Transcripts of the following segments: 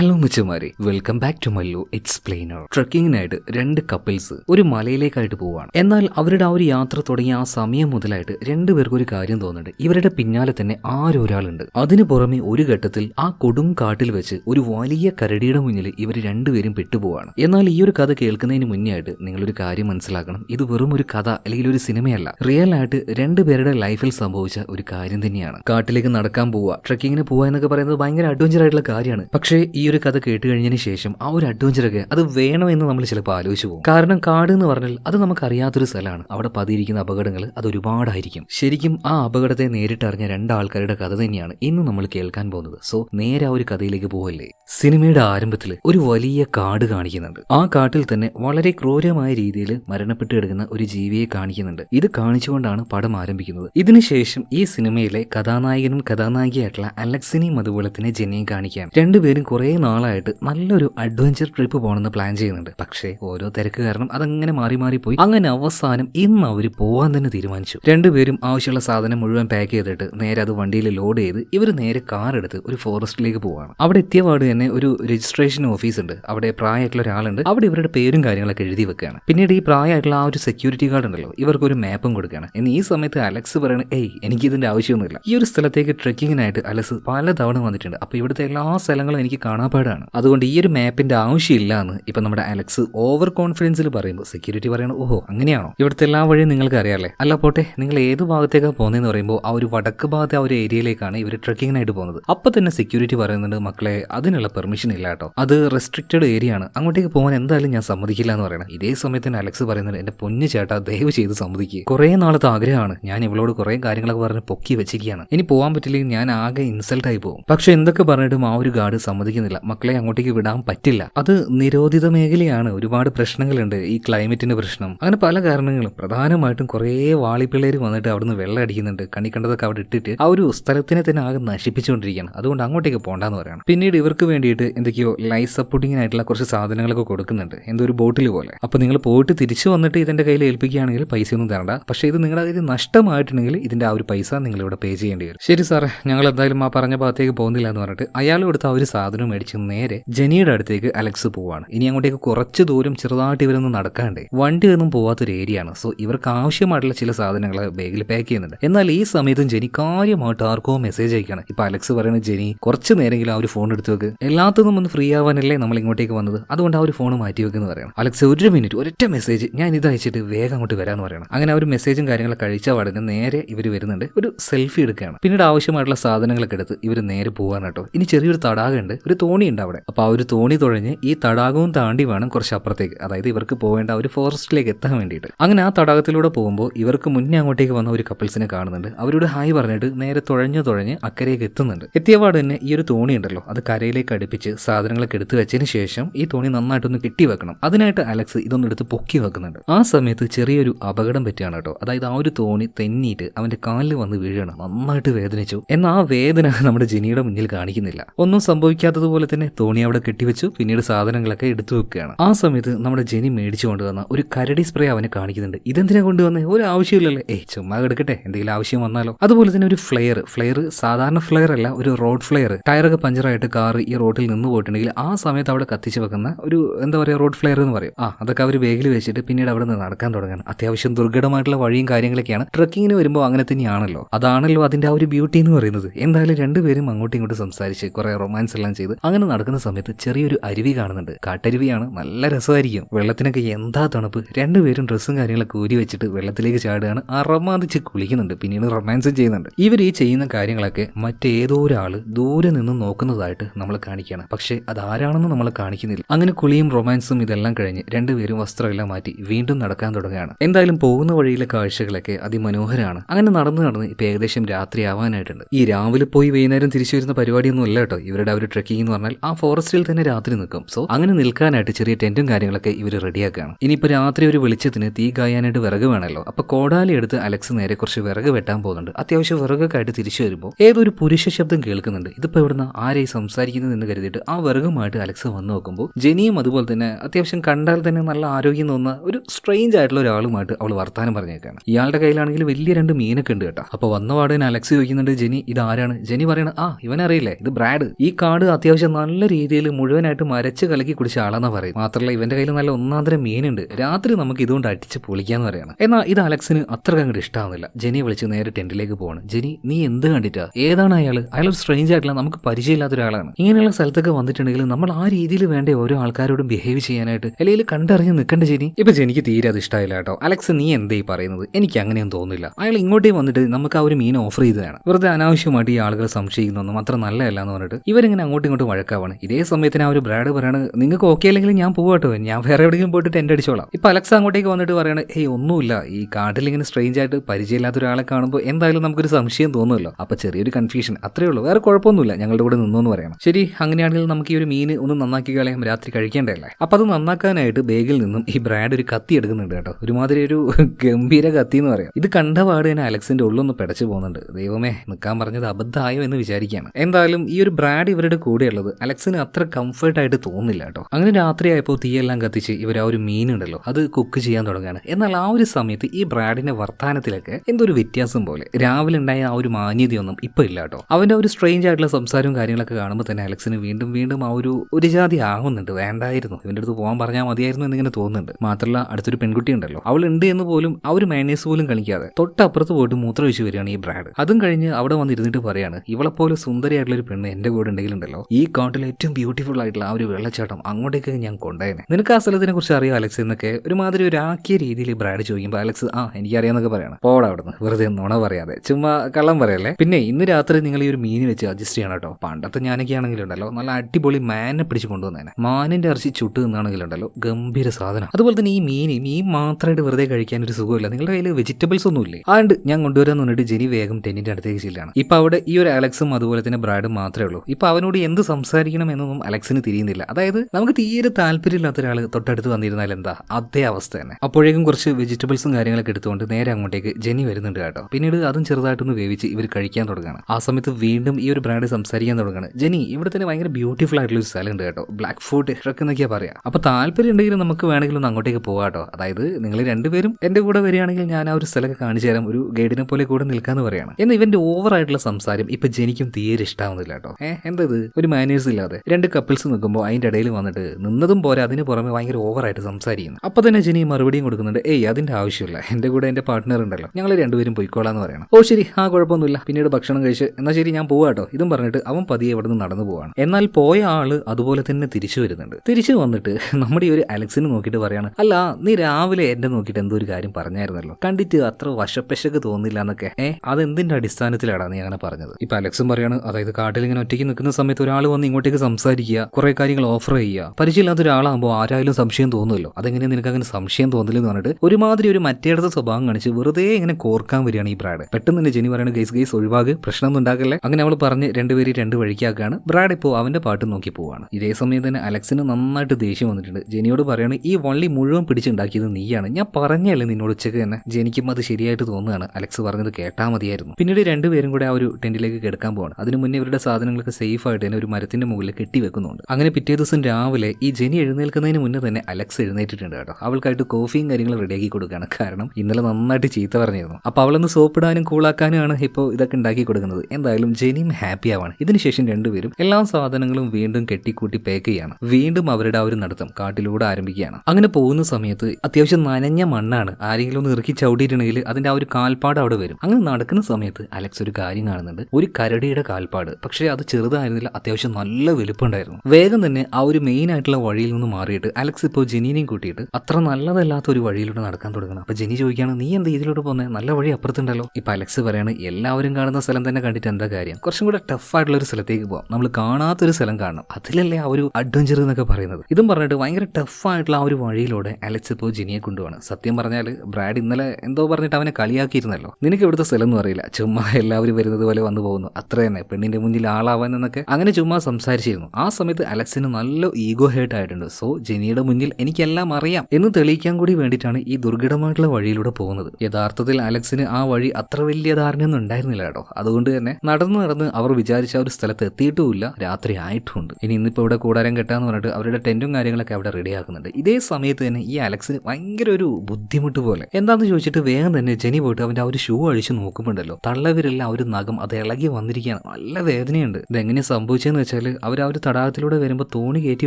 Hello മിച്ചമാരെ. Welcome back to Mallu explainer ട്രക്കിങ്ങിനായിട്ട് രണ്ട് couples ഒരു മലയിലേക്കായിട്ട് പോവാണ്. എന്നാൽ അവരുടെ ആ ഒരു യാത്ര തുടങ്ങിയ ആ സമയം മുതലായിട്ട് രണ്ടുപേർക്കും ഒരു കാര്യം തോന്നുന്നുണ്ട്. ഇവരുടെ പിന്നാലെ തന്നെ ആരൊരാളുണ്ട് അതിനു പുറമെ ഒരു ഘട്ടത്തിൽ ആ കൊടും കാട്ടിൽ വെച്ച് ഒരു വലിയ കരടിയുടെ മുന്നിൽ ഇവർ രണ്ടുപേരും പെട്ടുപോവാണ്. എന്നാൽ ഈ ഒരു കഥ കേൾക്കുന്നതിന് മുന്നേ ആയിട്ട് നിങ്ങളൊരു കാര്യം മനസ്സിലാക്കണം. ഇത് വെറും ഒരു കഥ അല്ലെങ്കിൽ ഒരു സിനിമയല്ല. റിയൽ ആയിട്ട് രണ്ടുപേരുടെ ലൈഫിൽ സംഭവിച്ച ഒരു കാര്യം തന്നെയാണ്. കാട്ടിലേക്ക് നടക്കാൻ പോവുക ട്രക്കിങ്ങിന് പോവുക എന്നൊക്കെ പറയുന്നത് ഭയങ്കര അഡ്വഞ്ചർ ആയിട്ടുള്ള കാര്യമാണ്. പക്ഷേ ഈ ഒരു കഥ കേട്ട് കഴിഞ്ഞതിന് ശേഷം ആ ഒരു അഡ്വഞ്ചറൊക്കെ അത് വേണമെന്ന് നമ്മൾ ചിലപ്പോൾ ആലോചിച്ചു പോകും. കാരണം കാട് എന്ന് പറഞ്ഞാൽ അത് നമുക്കറിയാത്തൊരു സ്ഥലമാണ്. അവിടെ പതിയിരിക്കുന്ന അപകടങ്ങൾ അത് ഒരുപാടായിരിക്കും. ശരിക്കും ആ അപകടത്തെ നേരിട്ടറിഞ്ഞ രണ്ടാൾക്കാരുടെ കഥ തന്നെയാണ് ഇന്ന് നമ്മൾ കേൾക്കാൻ പോകുന്നത്. സോ നേരെ ആ ഒരു കഥയിലേക്ക് പോവല്ലേ? സിനിമയുടെ ആരംഭത്തിൽ ഒരു വലിയ കാട് കാണിക്കുന്നുണ്ട്. ആ കാട്ടിൽ തന്നെ വളരെ ക്രൂരമായ രീതിയിൽ മരണപ്പെട്ട് കിടക്കുന്ന ഒരു ജീവിയെ കാണിക്കുന്നുണ്ട്. ഇത് കാണിച്ചുകൊണ്ടാണ് പടം ആരംഭിക്കുന്നത്. ഇതിനുശേഷം ഈ സിനിമയിലെ കഥാനായകനും കഥാനായികയായിട്ടുള്ള അലക്സിനെയും അതുപോലെ തന്നെ ജെന്നിയും കാണിക്കാം രണ്ടുപേരും കുറേ നാളായിട്ട് നല്ലൊരു അഡ്വഞ്ചർ ട്രിപ്പ് പോകണമെന്ന് പ്ലാൻ ചെയ്യുന്നുണ്ട്. പക്ഷേ ഓരോ തിരക്ക് കാരണം അതങ്ങനെ മാറി മാറി പോയി. അങ്ങനെ അവസാനം ഇന്ന് അവർ പോകാൻ തന്നെ തീരുമാനിച്ചു. രണ്ടുപേരും ആവശ്യമുള്ള സാധനം മുഴുവൻ പാക്ക് ചെയ്തിട്ട് നേരെ അത് വണ്ടിയിൽ ലോഡ് ചെയ്ത് ഇവർ നേരെ കാർ എടുത്ത് ഒരു ഫോറസ്റ്റിലേക്ക് പോവാണ്. അവിടെ എത്തിയ പാട് തന്നെ ഒരു രജിസ്ട്രേഷൻ ഓഫീസ് ഉണ്ട്. അവിടെ പ്രായമായിട്ടുള്ള ഒരാളുണ്ട്. അവിടെ ഇവരുടെ പേരും കാര്യങ്ങളൊക്കെ എഴുതി വെക്കുകയാണ്. പിന്നീട് ഈ പ്രായമായിട്ടുള്ള ആ ഒരു സെക്യൂരിറ്റി ഗാർഡ് ഉണ്ടല്ലോ ഇവർക്ക് ഒരു മാപ്പും കൊടുക്കുകയാണ്. എന്ന് ഈ സമയത്ത് അലക്സ് പറയണ ഏയ് എനിക്ക് ഇതിന്റെ ആവശ്യമൊന്നുമില്ല. ഈ ഒരു സ്ഥലത്തേക്ക് ട്രെക്കിങ്ങിനായിട്ട് അലക്സ് പലതവണ വന്നിട്ടുണ്ട്. അപ്പോൾ ഇവിടുത്തെ എല്ലാ സ്ഥലങ്ങളും എനിക്ക് കാണാപ്പാടാണ് അതുകൊണ്ട് ഈ ഒരു മാപ്പിന്റെ ആവശ്യമില്ല എന്ന് ഇപ്പൊ നമ്മുടെ അലക്സ് ഓവർ കോൺഫിഡൻസിൽ പറയുമ്പോൾ സെക്യൂരിറ്റി പറയണ ഓഹോ അങ്ങനെയാണോ? ഇവിടുത്തെ എല്ലാ വഴിയും നിങ്ങൾക്ക് അറിയാമല്ലേ അല്ല പോട്ടെ നിങ്ങൾ ഏത് ഭാഗത്തേക്കാണ് പോകുന്നതെന്ന് പറയുമ്പോൾ ആ ഒരു വടക്ക് ഭാഗത്തെ ആ ഒരു ഏരിയയിലേക്കാണ് ഇവർ ട്രക്കിങ്ങിനായിട്ട് പോകുന്നത്. അപ്പൊ തന്നെ സെക്യൂരിറ്റി പറയുന്നുണ്ട് മക്കളെ അതിനുള്ള പെർമിഷൻ ഇല്ല കേട്ടോ. അത് റെസ്ട്രിക്റ്റഡ് ഏരിയ ആണ്. അങ്ങോട്ടേക്ക് പോകാൻ എന്തായാലും ഞാൻ സമ്മതിക്കില്ല എന്ന് പറയണം. ഇതേ സമയത്ത് തന്നെ അലക്സ് പറയുന്നുണ്ട് എന്റെ പൊന്നു ചേട്ടാ ദയവ് ചെയ്ത് സമ്മതിക്കുക കുറേ നാളത്തെ ആഗ്രഹമാണ്. ഞാൻ ഇവളോട് കുറേ കാര്യങ്ങളൊക്കെ പറഞ്ഞ് പൊക്കി വെച്ചിരിക്കുകയാണ്. ഇനി പോകാൻ പറ്റില്ലെങ്കിൽ ഞാൻ ആകെ ഇൻസൾട്ടായി പോകും. പക്ഷെ എന്തൊക്കെ പറഞ്ഞിട്ടും ആ ഒരു ഗാർഡ് സമ്മതിക്കുന്നില്ല. മക്കളെ അങ്ങോട്ടേക്ക് വിടാൻ പറ്റില്ല. അത് നിരോധിത മേഖലയാണ്. ഒരുപാട് പ്രശ്നങ്ങളുണ്ട്. ഈ ക്ലൈമറ്റിന്റെ പ്രശ്നം. അങ്ങനെ പല കാരണങ്ങളും. പ്രധാനമായിട്ടും കുറേ വാളിപ്പിള്ളേർ വന്നിട്ട് അവിടുന്ന് വെള്ളം അടിക്കുന്നുണ്ട്. കണിക്കണ്ടതൊക്കെ അവിടെ ഇട്ടിട്ട് ആ ഒരു സ്ഥലത്തിനെ തന്നെ ആകെ നശിപ്പിച്ചുകൊണ്ടിരിക്കുകയാണ്. അതുകൊണ്ട് അങ്ങോട്ടേക്ക് പോകണ്ടെന്ന് പറയണം. പിന്നീട് ഇവർക്ക് വേണ്ടിയിട്ട് എന്തൊക്കെയോ ലൈഫ് സപ്പോർട്ടിങ്ങിനായിട്ടുള്ള കുറച്ച് സാധനങ്ങളൊക്കെ കൊടുക്കുന്നുണ്ട്. എന്തോ ഒരു ബോട്ടിൽ പോലെ. അപ്പോൾ നിങ്ങൾ പോയിട്ട് തിരിച്ചു വന്നിട്ട് ഇതിന്റെ കയ്യിൽ ഏൽപ്പിക്കുകയാണെങ്കിൽ പൈസ ഒന്നും തരണ്ട. പക്ഷേ ഇത് നിങ്ങളുടെ കയ്യിൽ നഷ്ടമായിട്ടുണ്ടെങ്കിൽ ഇതിന്റെ ആ ഒരു പൈസ നിങ്ങൾ ഇവിടെ പേ ചെയ്യേണ്ടി വരും. ശരി സാറേ. ഞങ്ങൾ എന്തായാലും ആ പറഞ്ഞ ഭാഗത്തേക്ക് പോകുന്നില്ല എന്ന് പറഞ്ഞിട്ട് അയാൾ കൊടുത്ത ആ ഒരു സാധനം മേടിച്ച് നേരെ ജനിയുടെ അടുത്തേക്ക് അലക്സ് പോവാണ്. ഇനി അങ്ങോട്ടേക്ക് കുറച്ച് ദൂരം ചെറുതായിട്ട് ഇവരൊന്നും നടക്കാണ്ട് വണ്ടി ഒന്നും പോവാത്തൊരു ഏരിയ ആണ്. സോ ഇവർക്ക് ആവശ്യമായിട്ടുള്ള ചില സാധനങ്ങൾ ബാഗിൽ പാക്ക് ചെയ്യുന്നുണ്ട്. എന്നാൽ ഈ സമയത്തും ജനി കാര്യമായിട്ട് ആർക്കോ മെസ്സേജ് അയക്കാണ്. ഇപ്പൊ അലക്സ് പറയുന്നത് ജനി കുറച്ച് നേരെങ്കിലും ആ ഒരു ഫോൺ എടുത്തു വെക്ക്. എല്ലാത്തുനിന്നും ഒന്ന് ഫ്രീ ആവാനല്ലേ നമ്മൾ ഇങ്ങോട്ടേക്ക് വന്നത്? അതുകൊണ്ട് ആ ഒരു ഫോൺ മാറ്റി വെക്കുന്നു പറയണം. അലക്സ് ഒരു മിനിറ്റ് ഒരൊറ്റ മെസ്സേജ് ഞാൻ ഇത് അയച്ചിട്ട് വേഗം അങ്ങോട്ട് വരാമെന്ന് പറയണം. അങ്ങനെ ഒരു മെസ്സേജും കാര്യങ്ങളൊക്കെ കഴിച്ച പാടിന് നേരെ ഇവർ വരുന്നുണ്ട്. ഒരു സെൽഫി എടുക്കുകയാണ്. പിന്നീട് ആവശ്യമായിട്ടുള്ള സാധനങ്ങളൊക്കെ എടുത്ത് ഇവർ നേരെ പോകാൻ കേട്ടോ. ഇനി ചെറിയൊരു തടാകമുണ്ട്. ഒരു തോണി ഉണ്ട് അവിടെ. അപ്പോൾ ആ ഒരു തോണി തുഴഞ്ഞ് ഈ തടാകവും താണ്ടി വേണം കുറച്ച് അപ്പുറത്തേക്ക് അതായത് ഇവർക്ക് പോകേണ്ട ഒരു ഫോറസ്റ്റിലേക്ക് എത്താൻ വേണ്ടിയിട്ട്. അങ്ങനെ ആ തടാകത്തിലൂടെ പോകുമ്പോൾ ഇവർക്ക് മുന്നേ അങ്ങോട്ടേക്ക് വന്ന ഒരു കപ്പിൾസിനെ കാണുന്നുണ്ട്. അവരോട് ഹായ് പറഞ്ഞിട്ട് നേരെ തുഴഞ്ഞു തുഴഞ്ഞ് അക്കരയ്ക്ക് എത്തുന്നുണ്ട്. എത്തിയപാട് തന്നെ ഈ ഒരു തോണി ഉണ്ടല്ലോ അത് കരയിലേക്ക് അടുപ്പിച്ച് സാധനങ്ങളൊക്കെ എടുത്തു വെച്ചതിന് ശേഷം ഈ തോണി നന്നായിട്ടൊന്ന് കെട്ടി വെക്കണം. അതിനായിട്ട് അലക്സ് ഇതൊന്നും എടുത്ത് പൊക്കി വെക്കുന്നുണ്ട്. ആ സമയത്ത് ചെറിയൊരു അപകടം പറ്റിയാണ് കേട്ടോ. അതായത് ആ ഒരു തോണി തെന്നിയിട്ട് അവന്റെ കാലിൽ വന്ന് വീഴണം നന്നായിട്ട് വേദനിച്ചു. എന്നാൽ ആ വേദന നമ്മുടെ ജെനിയുടെ മുന്നിൽ കാണിക്കുന്നില്ല. ഒന്നും സംഭവിക്കാത്തതുപോലെ തന്നെ തോണി അവിടെ കെട്ടിവെച്ചു. പിന്നീട് സാധനങ്ങളൊക്കെ എടുത്തു വെക്കുകയാണ്. ആ സമയത്ത് നമ്മുടെ ജെനി മേടിച്ചു കൊണ്ടുവന്ന ഒരു കരടി സ്പ്രേ അവനെ കാണിക്കുന്നുണ്ട്. ഇതെന്തിനാ കൊണ്ടുവന്നേ? ഒരു ആവശ്യമില്ലല്ലേ? ഏ ചുമ്മാ എടുക്കട്ടെ എന്തെങ്കിലും ആവശ്യം വന്നാലോ? അതുപോലെ തന്നെ ഒരു ഫ്ലെയർ. ഫ്ലെയർ സാധാരണ ഫ്ലെയർ അല്ല ഒരു റോഡ് ഫ്ലെയർ. ടയറൊക്കെ പഞ്ചറായിട്ട് കാർ ഈ റോഡിൽ നിന്ന് പോയിട്ടുണ്ടെങ്കിൽ ആ സമയത്ത് അവിടെ കത്തിച്ച് വെക്കുന്ന ഒരു എന്താ പറയുക റോഡ് ഫ്ലെയർ എന്ന് പറയും. ആ അതൊക്കെ അവർ ബാഗിൽ വെച്ചിട്ട് പിന്നീട് അവിടെ നിന്ന് നടക്കാൻ തുടങ്ങണം അത്യാവശ്യം ദുർഘടമായിട്ടുള്ള വഴിയും കാര്യങ്ങളൊക്കെയാണ്. ട്രക്കിങ്ങിന് വരുമ്പോൾ അങ്ങനെ തന്നെയാണല്ലോ. അതാണല്ലോ അതിന്റെ ആ ഒരു ബ്യൂട്ടി എന്ന് പറയുന്നത്. എന്തായാലും രണ്ടുപേരും അങ്ങോട്ടും ഇങ്ങോട്ടും സംസാരിച്ച് കുറെ റൊമാൻസ് എല്ലാം ചെയ്ത് അങ്ങനെ നടക്കുന്ന സമയത്ത് ചെറിയൊരു അരുവി കാണുന്നുണ്ട്. കാട്ടരുവിയാണ്. നല്ല രസമായിരിക്കും. വെള്ളത്തിനൊക്കെ എന്താ തണുപ്പ്? രണ്ടുപേരും ഡ്രസ്സും കാര്യങ്ങളൊക്കെ ഊരി വെച്ചിട്ട് വെള്ളത്തിലേക്ക് ചാടുകയാണ്. അറമാതിച്ച് കുളിക്കുന്നുണ്ട്. പിന്നീട് റൊമാൻസും ചെയ്യുന്നുണ്ട്. ഇവർ ഈ ചെയ്യുന്ന കാര്യങ്ങളൊക്കെ മറ്റേതോ ഒരാൾ ദൂരെ നിന്ന് നോക്കുന്നതായിട്ട് നമ്മൾ കാണിക്കുകയാണ്. പക്ഷേ അതാരാണെന്ന് നമ്മൾ കാണിക്കുന്നില്ല. അങ്ങനെ കുളിയും റൊമാൻസും ഇതെല്ലാം കഴിഞ്ഞ് രണ്ടുപേരും വസ്ത്രമെല്ലാം മാറ്റി വീണ്ടും നടക്കാൻ തുടങ്ങുകയാണ്. എന്തായാലും പോകുന്ന വഴിയിലെ കാഴ്ചകളൊക്കെ അതിമനോഹരമാണ് അങ്ങനെ നടന്ന് നടന്ന് ഇപ്പൊ ഏകദേശം രാത്രി ആവാനായിട്ടുണ്ട് ഈ രാവിലെ പോയി വൈകുന്നേരം തിരിച്ചു വരുന്ന പരിപാടിയൊന്നും അല്ല കേട്ടോ. ഇവരുടെ ആ ഒരു ട്രക്കിംഗ് എന്ന് പറഞ്ഞാൽ ആ ഫോറസ്റ്റിൽ തന്നെ രാത്രി നിൽക്കും. സോ അങ്ങനെ നിൽക്കാനായിട്ട് ചെറിയ ടെന്റും കാര്യങ്ങളൊക്കെ ഇവർ റെഡിയാക്കുകയാണ്. ഇനിയിപ്പോൾ രാത്രി ഒരു വെളിച്ചത്തിന് തീ കായാനായിട്ട് വിറക് വേണമല്ലോ. അപ്പൊ കോടാലി എടുത്ത് അലക്സ് നേരെ കുറച്ച് വിറക് വെട്ടാൻ പോകുന്നുണ്ട്. അത്യാവശ്യം വിറകൊക്കെ ആയിട്ട് തിരിച്ചു വരുമ്പോൾ ഏതൊരു പുരുഷ ശബ്ദം കേൾക്കുന്നുണ്ട്. ഇതിപ്പോ ഇവിടുന്ന് ആരെയും സംസാരിക്കുന്നത് എന്ന് കരുതിയിട്ട് ആ വിറകുമായിട്ട് അലക്സ് വന്നു നോക്കുമ്പോൾ ജനിയും അതുപോലെ തന്നെ അത്യാവശ്യം കണ്ടാൽ തന്നെ നല്ല ആരോഗ്യം തോന്നുന്ന ഒരു സ്ട്രെയിഞ്ച് ആയിട്ടുള്ള ഒരാളുമായിട്ട് അവൾ വർത്താനം പറഞ്ഞേക്കാണ്. ഇയാളുടെ കയ്യിലാണെങ്കിൽ വലിയ രണ്ട് മീനൊക്കെ ഉണ്ട് കേട്ടോ. അപ്പൊ വന്ന പാടിന് അലക്സ് ചോദിക്കുന്നുണ്ട് ജെനി ഇത് ആരാണ് ജെനി പറയണ ആ ഇവനറിയില്ലേ? ഇത് ബ്രാഡ്. ഈ കാട് അത്യാവശ്യം നല്ല രീതിയിൽ മുഴുവനായിട്ട് മരച്ച് കലക്കി കുടിച്ച ആളെന്ന് പറയും മാത്രമല്ല ഇവന്റെ കയ്യിൽ നല്ല ഒന്നാന്തരം മീനുണ്ട്. രാത്രി നമുക്ക് ഇതുകൊണ്ട് അടിച്ച് പൊളിക്കാന്ന് പറയാണ്. എന്നാൽ ഇത് അലക്സിന് അത്ര അങ്ങോട്ട് ഇഷ്ടാവുന്നില്ല. ജെനി വിളിച്ച് നേരെ ടെന്റിലേക്ക് പോകണം ജെനി നീ എന്ത് കണ്ടിട്ടാ? ഏതാണ് അയാൾ അയാൾ ഒരു സ്ട്രേഞ്ച് ആയിട്ടുള്ള നമുക്ക് പരിചയമില്ലാത്ത ഒരാളാണ്. ഇങ്ങനെയുള്ള സ്ഥലത്തൊക്കെ വന്നിട്ടുണ്ടെങ്കിൽ നമ്മൾ ആ രീതിയിൽ വേണ്ട ഓരോ ആൾക്കാരോടും ബിഹേവ് ചെയ്യാനായിട്ട് അല്ലെങ്കിൽ കണ്ടറിഞ്ഞ് നിൽക്കേണ്ട ജെനി? ഇപ്പൊ ജെനിക്ക് തീരെ അത് ഇഷ്ടമായില്ല കേട്ടോ. അലക്സ് നീ എന്തേ പറയുന്നത്? എനിക്ക് അങ്ങനെയൊന്നും തോന്നുന്നില്ല. അയാൾ ഇങ്ങോട്ടേ വന്നിട്ട് നമുക്ക് ആ ഒരു മീൻ ഓഫർ ചെയ്തതാണ്. വെറുതെ അനാവശ്യമായിട്ട് ഈ ആളുകൾ സംശയിക്കുന്നൊന്നും അത്ര നല്ലതല്ല എന്ന് പറഞ്ഞിട്ട് ഇവരിങ്ങനെ അങ്ങോട്ടും ഇങ്ങോട്ടും വഴക്കാവാണ്. ഇതേ സമയത്തിന് ആ ഒരു ബ്രാഡ് പറയാണ് നിങ്ങൾക്ക് ഓക്കെ അല്ലെങ്കിൽ ഞാൻ പോവാട്ടോ ഞാൻ വേറെ എവിടെയെങ്കിലും പോയിട്ട് ടെന്റ് അടിച്ചോളാം. ഇപ്പോൾ അലക്സ അങ്ങോട്ടേക്ക് വന്നിട്ട് പറയാണ് ഹേ ഒന്നുമില്ല. ഈ കാട്ടിൽ ഇങ്ങനെ സ്ട്രേഞ്ച് ആയിട്ട് പരിചയമില്ലാത്ത ഒരാളെ കാണുമ്പോൾ എന്തായാലും നമുക്കൊരു സംശയം തോന്നുമല്ലോ. അപ്പൊ ചെറിയൊരു കൺഫ്യൂഷൻ അത്രേ ഉള്ളൂ. വേറെ കുഴപ്പമൊന്നുമില്ല. ഞങ്ങളുടെ കൂടെ നിന്നു എന്ന് പറയണം. ശരി അങ്ങനെയാണെങ്കിൽ നമുക്ക് ഈ ഒരു മീൻ ഒന്ന് നന്നാക്കി കളയാം. രാത്രി കഴിക്കേണ്ടതല്ലേ? അപ്പൊ അത് നന്നാക്കാനായിട്ട് ബേഗിൽ നിന്നും ഈ ബ്രാഡ് ഒരു കത്തി എടുക്കുന്നുണ്ട് കേട്ടോ. ഒരുമാതിരി ഒരു ഗംഭീര കത്തി എന്ന് പറയാം. ഇത് കണ്ട പാട് തന്നെ അലക്സിന്റെ ഉള്ളൊന്ന് പിടച്ചു പോകുന്നുണ്ട്. ദൈവമേ നിൽക്കാൻ പറഞ്ഞത് അബദ്ധമായോ എന്ന് വിചാരിക്കുകയാണ്. എന്തായാലും ഈ ഒരു ബ്രാഡ് ഇവരുടെ കൂടെയുള്ളത് അലക്സിന് അത്ര കംഫർട്ട് ആയിട്ട് തോന്നില്ല കേട്ടോ. അങ്ങനെ രാത്രിയായപ്പോൾ തീയെല്ലാം കത്തിച്ച് ഇവർ ആ ഒരു മീൻ ഉണ്ടല്ലോ അത് കുക്ക് ചെയ്യാൻ തുടങ്ങുകയാണ് എന്നാൽ ആ ഒരു സമയത്ത് ഈ ബ്രാഡിന്റെ വർത്താനത്തിലൊക്കെ എന്തോ ഒരു വ്യത്യാസം പോലെ. രാവിലെ ഉണ്ടായ ആ ഒരു മാന്യതയൊന്നും ഇപ്പൊ ഇല്ല കേട്ടോ. അവന്റെ ഒരു സ്ട്രേഞ്ച് ആയിട്ടുള്ള സംസാരവും കാര്യങ്ങളൊക്കെ കാണുമ്പോൾ തന്നെ അലക്സിന് വീണ്ടും വീണ്ടും ആ ഒരു ഒരു ജാതി ആവുന്നുണ്ട്. വേണ്ടായിരുന്നു. ഇവന്റെ അടുത്ത് പോകാൻ പറഞ്ഞാൽ മതിയായിരുന്നു എന്നിങ്ങനെ തോന്നുന്നുണ്ട്. മാത്രമല്ല അടുത്തൊരു പെൺകുട്ടി ഉണ്ടല്ലോ. അവൾ ഉണ്ട് എന്ന് പോലും ആ ഒരു മാനേഴ്സ് പോലും കളിക്കാതെ തൊട്ടപ്പുറത്ത് പോയിട്ട് മൂത്രമൊഴിച്ച് വരികയാണ് ഈ ബ്രാഡ്. അതും കഴിഞ്ഞ് അവിടെ വന്നിരുന്നിട്ട് പറയാണ് ഇവളെപ്പോലെ സുന്ദരിയായിട്ടുള്ള ഒരു പെണ്ണ് എന്റെ കൂടെ ഉണ്ടെങ്കിലുണ്ടല്ലോ. ഈ കാട്ടിലെ ഏറ്റവും ബ്യൂട്ടിഫുൾ ആയിട്ടുള്ള ആ ഒരു വെള്ളച്ചാട്ടം അങ്ങോട്ടേക്ക് ഞാൻ കൊണ്ടുപോയത്. നിനക്ക് ആ സ്ഥലത്തിനെ കുറിച്ച് അറിയോ അലക്സ്? എന്നൊക്കെ ഒരുമാതിരി ഒരു ആക്കിയ രീതിയിൽ ബ്രാഡ് ചോദിക്കുമ്പോൾ അലക്സ് ആ എനിക്കറിയാന്നൊക്കെ പറയണം. പോടാ അവിടുന്ന് വെറുതെ നുണ പറയാതെ. ചുമ്മാ കള്ളം പറയല്ലേ? പിന്നെ ഇന്ന് രാത്രി നിങ്ങൾ ഈ ഒരു മീൻ വെച്ച് അഡ്ജസ്റ്റ് ചെയ്യണം കേട്ടോ. പണ്ടത്തെ ഞാനൊക്കെ ആണെങ്കിലുണ്ടല്ലോ നല്ല അടിപൊളി മാനെ പിടിച്ച് കൊണ്ടുവന്നേനെ. മാനിന്റെ ഇറച്ചി ചുട്ട് നിന്നാണെങ്കിലുണ്ടല്ലോ ഗംഭീര സാധനം. അതുപോലെ തന്നെ ഈ മീൻ മീൻ മാത്രമായിട്ട് വെറുതെ കഴിക്കാൻ ഒരു സുഖമില്ല. നിങ്ങളുടെ കയ്യിൽ വെജിറ്റബിൾസ് ഒന്നും ഇല്ലേ? ആണ്ട് ഞാൻ കൊണ്ടുവരാന്ന് പറഞ്ഞിട്ട് ജെനി വേഗം ടെന്നിന്റെ അടുത്തേക്ക് ചെല്ലാണ് ഇപ്പൊ അവിടെ ഈ ഒരു അലക്സും അതുപോലെ തന്നെ ബ്രാഡും മാത്രമേ ഉള്ളൂ. ഇപ്പൊ അവനോട് എന്ത് സംസാരിക്കണം എന്നൊന്നും അലക്സിന് തിരിയുന്നില്ല. അതായത് നമുക്ക് തീരെ താല്പര്യമില്ലാത്ത ഒരാൾ തൊട്ടടുത്ത് വന്നിരുന്നാൽ എന്താ? അതേ അവസ്ഥ തന്നെ. അപ്പോഴേക്കും കുറച്ച് വെജിറ്റബിൾസും കാര്യങ്ങളൊക്കെ എടുത്തുകൊണ്ട് നേരെ അങ്ങോട്ടേക്ക് ജെനി വരുന്നുണ്ട് കേട്ടോ. പിന്നീട് അതും ചെറുതായിട്ടൊന്ന് വേവിച്ച് ഇവർ കഴിക്കാൻ തുടങ്ങുകയാണ്. ആ സമയത്ത് വീണ്ടും ഈ ഒരു ബ്രാൻഡ് സംസാരിക്കാൻ തുടങ്ങുകയാണ്. ജെനി ഇവിടെ തന്നെ ഭയങ്കര ബ്യൂട്ടിഫുൾ ആയിട്ടുള്ള ഒരു സ്ഥലം ഉണ്ട് കേട്ടോ. ബ്ലാക്ക് ഫോർട്ട് ട്രക്ക് എന്നൊക്കെയാ പറയാം. അപ്പൊ താല്പര്യം ഉണ്ടെങ്കിൽ നമുക്ക് വേണമെങ്കിൽ ഒന്ന് അങ്ങോട്ടേക്ക് പോവാട്ടോ കേട്ടോ. അതായത് നിങ്ങൾ രണ്ടുപേരും എന്റെ കൂടെ വരികയാണെങ്കിൽ ഞാൻ ആ ഒരു സ്ഥലമൊക്കെ കാണിച്ചു തരാം. ഒരു ഗൈഡിനെ പോലെ കൂടെ നിൽക്കാന്ന് പറയാണ്. എന്ന് ഇവന്റെ ഓവർ ആയിട്ടുള്ള സംസാരം ഇപ്പൊ ജനിക്കും തീരെ ഇഷ്ടാവുന്നില്ല കേട്ടോ. ഏഹ് എന്തത് ഒരു മാനേഴ്സ് ഇല്ലാതെ രണ്ട് കപ്പിൾസ് നിൽക്കുമ്പോൾ അതിന്റെ ഇടയിൽ വന്നിട്ട് നിന്നതും പോരാ അതിന് പുറമെ ഭയങ്കര ഓവറായിട്ട് സംസാരിക്കുന്നു. അപ്പോൾ തന്നെ ജനി മറുപടിയും കൊടുക്കുന്നുണ്ട് ഏയ് അതിന്റെ ആവശ്യമില്ല. എന്റെ കൂടെ എന്റെ പാർട്ട്ണർ ഉണ്ടല്ലോ. ഞങ്ങൾ രണ്ടുപേരും പോയിക്കോളാന്ന് പറയണം. ഓ ശരി. ആ കുഴപ്പമൊന്നുമില്ല. പിന്നീട് ഭക്ഷണം കഴിച്ച് എന്നാൽ ശരി ഞാൻ പോവാ കേട്ടോ ഇതും പറഞ്ഞിട്ട് അവൻ പതിയെ ഇവിടെ നിന്ന് നടന്നു പോവാണ്. എന്നാൽ പോയ ആൾ അതുപോലെ തന്നെ തിരിച്ചു വരുന്നുണ്ട്. തിരിച്ചു വന്നിട്ട് നമ്മുടെ ഈ ഒരു അലക്സിനെ നോക്കിയിട്ട് പറയാണ് അല്ല നീ രാവിലെ എന്നെ നോക്കിയിട്ട് എന്തോ ഒരു കാര്യം പറഞ്ഞായിരുന്നല്ലോ. കണ്ടിട്ട് അത്ര വശപ്പശക്ക് തോന്നില്ല എന്നൊക്കെ. ഏഹ് അതെന്തിന്റെ അടിസ്ഥാനത്തിലാണ് നീ അങ്ങനെ പറഞ്ഞത്? ഇപ്പൊ അലക്സും പറയാണ് അതായത് കാട്ടിൽ ഇങ്ങനെ ഒറ്റയ്ക്ക് നിൽക്കുന്ന സമയത്ത് ഒരാൾ ഇങ്ങോട്ടേക്ക് സംസാരിക്കുക കുറെ കാര്യങ്ങൾ ഓഫർ ചെയ്യുക. പരിചയമില്ലാത്ത ഒരാളാകുമ്പോൾ ആരായാലും സംശയം തോന്നുമല്ലോ. അതെങ്ങനെ നിനക്ക് അങ്ങനെ സംശയം തോന്നില്ലെന്ന് പറഞ്ഞിട്ട് ഒരുമാതിരി ഒരു മറ്റേടത്തെ സ്വഭാവം കാണിച്ച് വെറുതെ ഇങ്ങനെ കോർക്കാൻ വരികയാണ് ഈ ബ്രാഡ്. പെട്ടെന്ന് തന്നെ ജെനി പറയുന്നത് ഗൈസ് ഗൈസ് ഒഴിവാക് പ്രശ്നമൊന്നും ഉണ്ടാക്കല്ലേ? അങ്ങനെ അവൾ പറഞ്ഞ് രണ്ടുപേരും രണ്ട് വഴിക്കാക്കാണ് ബ്രാഡ് ഇപ്പോൾ അവന്റെ പാട്ട് നോക്കി പോവാണ്. ഇതേ സമയം തന്നെ അലക്സിന് നന്നായിട്ട് ദേഷ്യം വന്നിട്ടുണ്ട്. ജെനിയോട് പറയാണ് ഈ വള്ളി മുഴുവൻ പിടിച്ചുണ്ടാക്കിയത് നീയാണ്. ഞാൻ പറഞ്ഞല്ലേ നിന്നോട് ഉച്ചയ്ക്ക് തന്നെ? ജെനിക്കും അത് ശരിയായിട്ട് തോന്നുകയാണ്. അലക്സ് പറഞ്ഞത് കേട്ടാ മതിയായിരുന്നു. പിന്നീട് രണ്ടുപേരും കൂടെ ആ ഒരു ടെന്റിലേക്ക് കിടക്കാൻ പോവാണ്. അതിന് മുന്നേ ഇവരുടെ സാധനങ്ങളൊക്കെ സേഫ് ആയിട്ട് തന്നെ ഒരു മരത്തിന്റെ മുകളിൽ കെട്ടിവെക്കുന്നുണ്ട് അങ്ങനെ പിറ്റേ ദിവസം രാവിലെ ഈ ജെനി എഴുന്നേൽക്കുന്നതിന് മുന്നേ തന്നെ അലക്സ് എഴുന്നേറ്റിട്ടുണ്ട് കേട്ടോ. അവൾക്കായിട്ട് കോഫിയും കാര്യങ്ങളും റെഡിയാക്കി കൊടുക്കുകയാണ്. കാരണം ഇന്നലെ നന്നായിട്ട് ചീത്ത പറഞ്ഞിരുന്നു. അപ്പൊ അവളൊന്ന് സോപ്പിടാനും കൂളാക്കാനുമാണ് ഇപ്പോൾ ഇതൊക്കെ ഉണ്ടാക്കി കൊടുക്കുന്നത്. എന്തായാലും ജെനിയും ഹാപ്പി ആവാണ്. ഇതിനുശേഷം രണ്ടുപേരും എല്ലാ സാധനങ്ങളും വീണ്ടും കെട്ടിക്കൂട്ടി പാക്ക് ചെയ്യാണ്. വീണ്ടും അവരുടെ ആ ഒരു നടത്തം കാട്ടിലൂടെ ആരംഭിക്കുകയാണ്. അങ്ങനെ പോകുന്ന സമയത്ത് അത്യാവശ്യം നനഞ്ഞ മണ്ണാണ് ആരെങ്കിലും ഒന്ന് ഇറക്കി ചവിട്ടിയിട്ടുണ്ടെങ്കിൽ അതിന്റെ ആ ഒരു കാൽപ്പാട് അവിടെ വരും. അങ്ങനെ നടക്കുന്ന സമയത്ത് അലക്സ് ഒരു കാര്യം കാണുന്നുണ്ട്. ഒരു കരടിയുടെ കാൽപ്പാട്. പക്ഷേ അത് ചെറുതായിരുന്നില്ല അത്യാവശ്യം നല്ല വലുപ്പമുണ്ടായിരുന്നു വേഗം തന്നെ ആ ഒരു മെയിൻ ആയിട്ടുള്ള വഴിയിൽ നിന്ന് മാറിയിട്ട് അലക്സ് ഇപ്പോൾ ജെനീനെയും കൂട്ടിയിട്ട് അത്ര നല്ലതല്ലാത്ത ഒരു വഴിയിലൂടെ നടക്കാൻ തുടങ്ങണം. അപ്പൊ ജെനി ചോദിക്കുകയാണ് നീ എന്താ ഇതിലൂടെ പോകുന്നത് നല്ല വഴി അപ്പുറത്തുണ്ടല്ലോ. ഇപ്പൊ അലക്സ് പറയാണ് എല്ലാവരും കാണുന്ന സ്ഥലം തന്നെ കണ്ടിട്ട് എന്താ കാര്യം? കുറച്ചും കൂടെ ടഫ് ആയിട്ടുള്ള ഒരു സ്ഥലത്തേക്ക് പോകാം നമ്മൾ കാണാത്തൊരു സ്ഥലം കാണണം. അതിലല്ലേ ആ ഒരു അഡ്വഞ്ചർ എന്നൊക്കെ പറയുന്നത്. ഇതും പറഞ്ഞിട്ട് ഭയങ്കര ടഫ് ആയിട്ടുള്ള ആ ഒരു വഴിയിലൂടെ അലക്സ് ഇപ്പോൾ ജെനിയെ കൊണ്ടുപോകണം സത്യം പറഞ്ഞാൽ ബ്രാഡ് ഇന്നലെ എന്തോ പറഞ്ഞിട്ട് അവനെ കളിയാക്കിയിരുന്നല്ലോ. നിനക്ക് ഇവിടുത്തെ സ്ഥലം ഒന്നും അറിയില്ല. ചുമ്മാ എല്ലാവരും വരുന്നത് പോലെ വന്നു പോകുന്നു. അത്ര തന്നെ. പെണ്ണിന്റെ മുന്നിൽ ആളാവാൻ എന്നൊക്കെ. അങ്ങനെ ചുമ്മാ സംസാരിച്ചിരുന്നു. ആ സമയത്ത് അലക്സിന് നല്ല ഈഗോ ഹേർട്ട് ആയിട്ടുണ്ട്. സോ ജെനിയുടെ മുന്നിൽ എനിക്കെല്ലാം അറിയാം. എന്ന് തെളിയിക്കാൻ കൂടി വേണ്ടിയിട്ടാണ് ഈ ദുർഘടമായിട്ടുള്ള വഴിയിലൂടെ പോകുന്നത്. യഥാർത്ഥത്തിൽ അലക്സിന് ആ വഴി അത്ര വലിയ ധാരണയൊന്നും ഉണ്ടായിരുന്നില്ല കേട്ടോ. അതുകൊണ്ട് തന്നെ നടന്ന് നടന്ന് അവർ വിചാരിച്ച ഒരു സ്ഥലത്ത് എത്തിയിട്ടുമില്ല. രാത്രി ആയിട്ടുമുണ്ട് ഇനി ഇന്നിപ്പോൾ ഇവിടെ കൂടാരം കെട്ടാന്ന് പറഞ്ഞിട്ട് അവരുടെ ടെന്റും കാര്യങ്ങളൊക്കെ അവിടെ റെഡിയാക്കുന്നുണ്ട്. ഇതേ സമയത്ത് തന്നെ ഈ അലക്സിന് ഭയങ്കര ഒരു ബുദ്ധിമുട്ട് പോലെ. എന്താന്ന് ചോദിച്ചിട്ട് വേഗം തന്നെ ജെനി പോയിട്ട് അവന്റെ ആ ഒരു ഷൂ അഴിച്ച് നോക്കുമ്പോണ്ടല്ലോ. തള്ളവരെല്ലാം ആ ഒരു നഖം അത് ഇളകി വന്നിരിക്കുകയാണ്. നല്ല വേദനയുണ്ട്. ഇതെങ്ങനെ സംഭവിച്ചതെന്ന് വെച്ചാൽ അവർ ആ ഒരു തടാകത്തിലൂടെ വരുമ്പോൾ തോണി കയറ്റി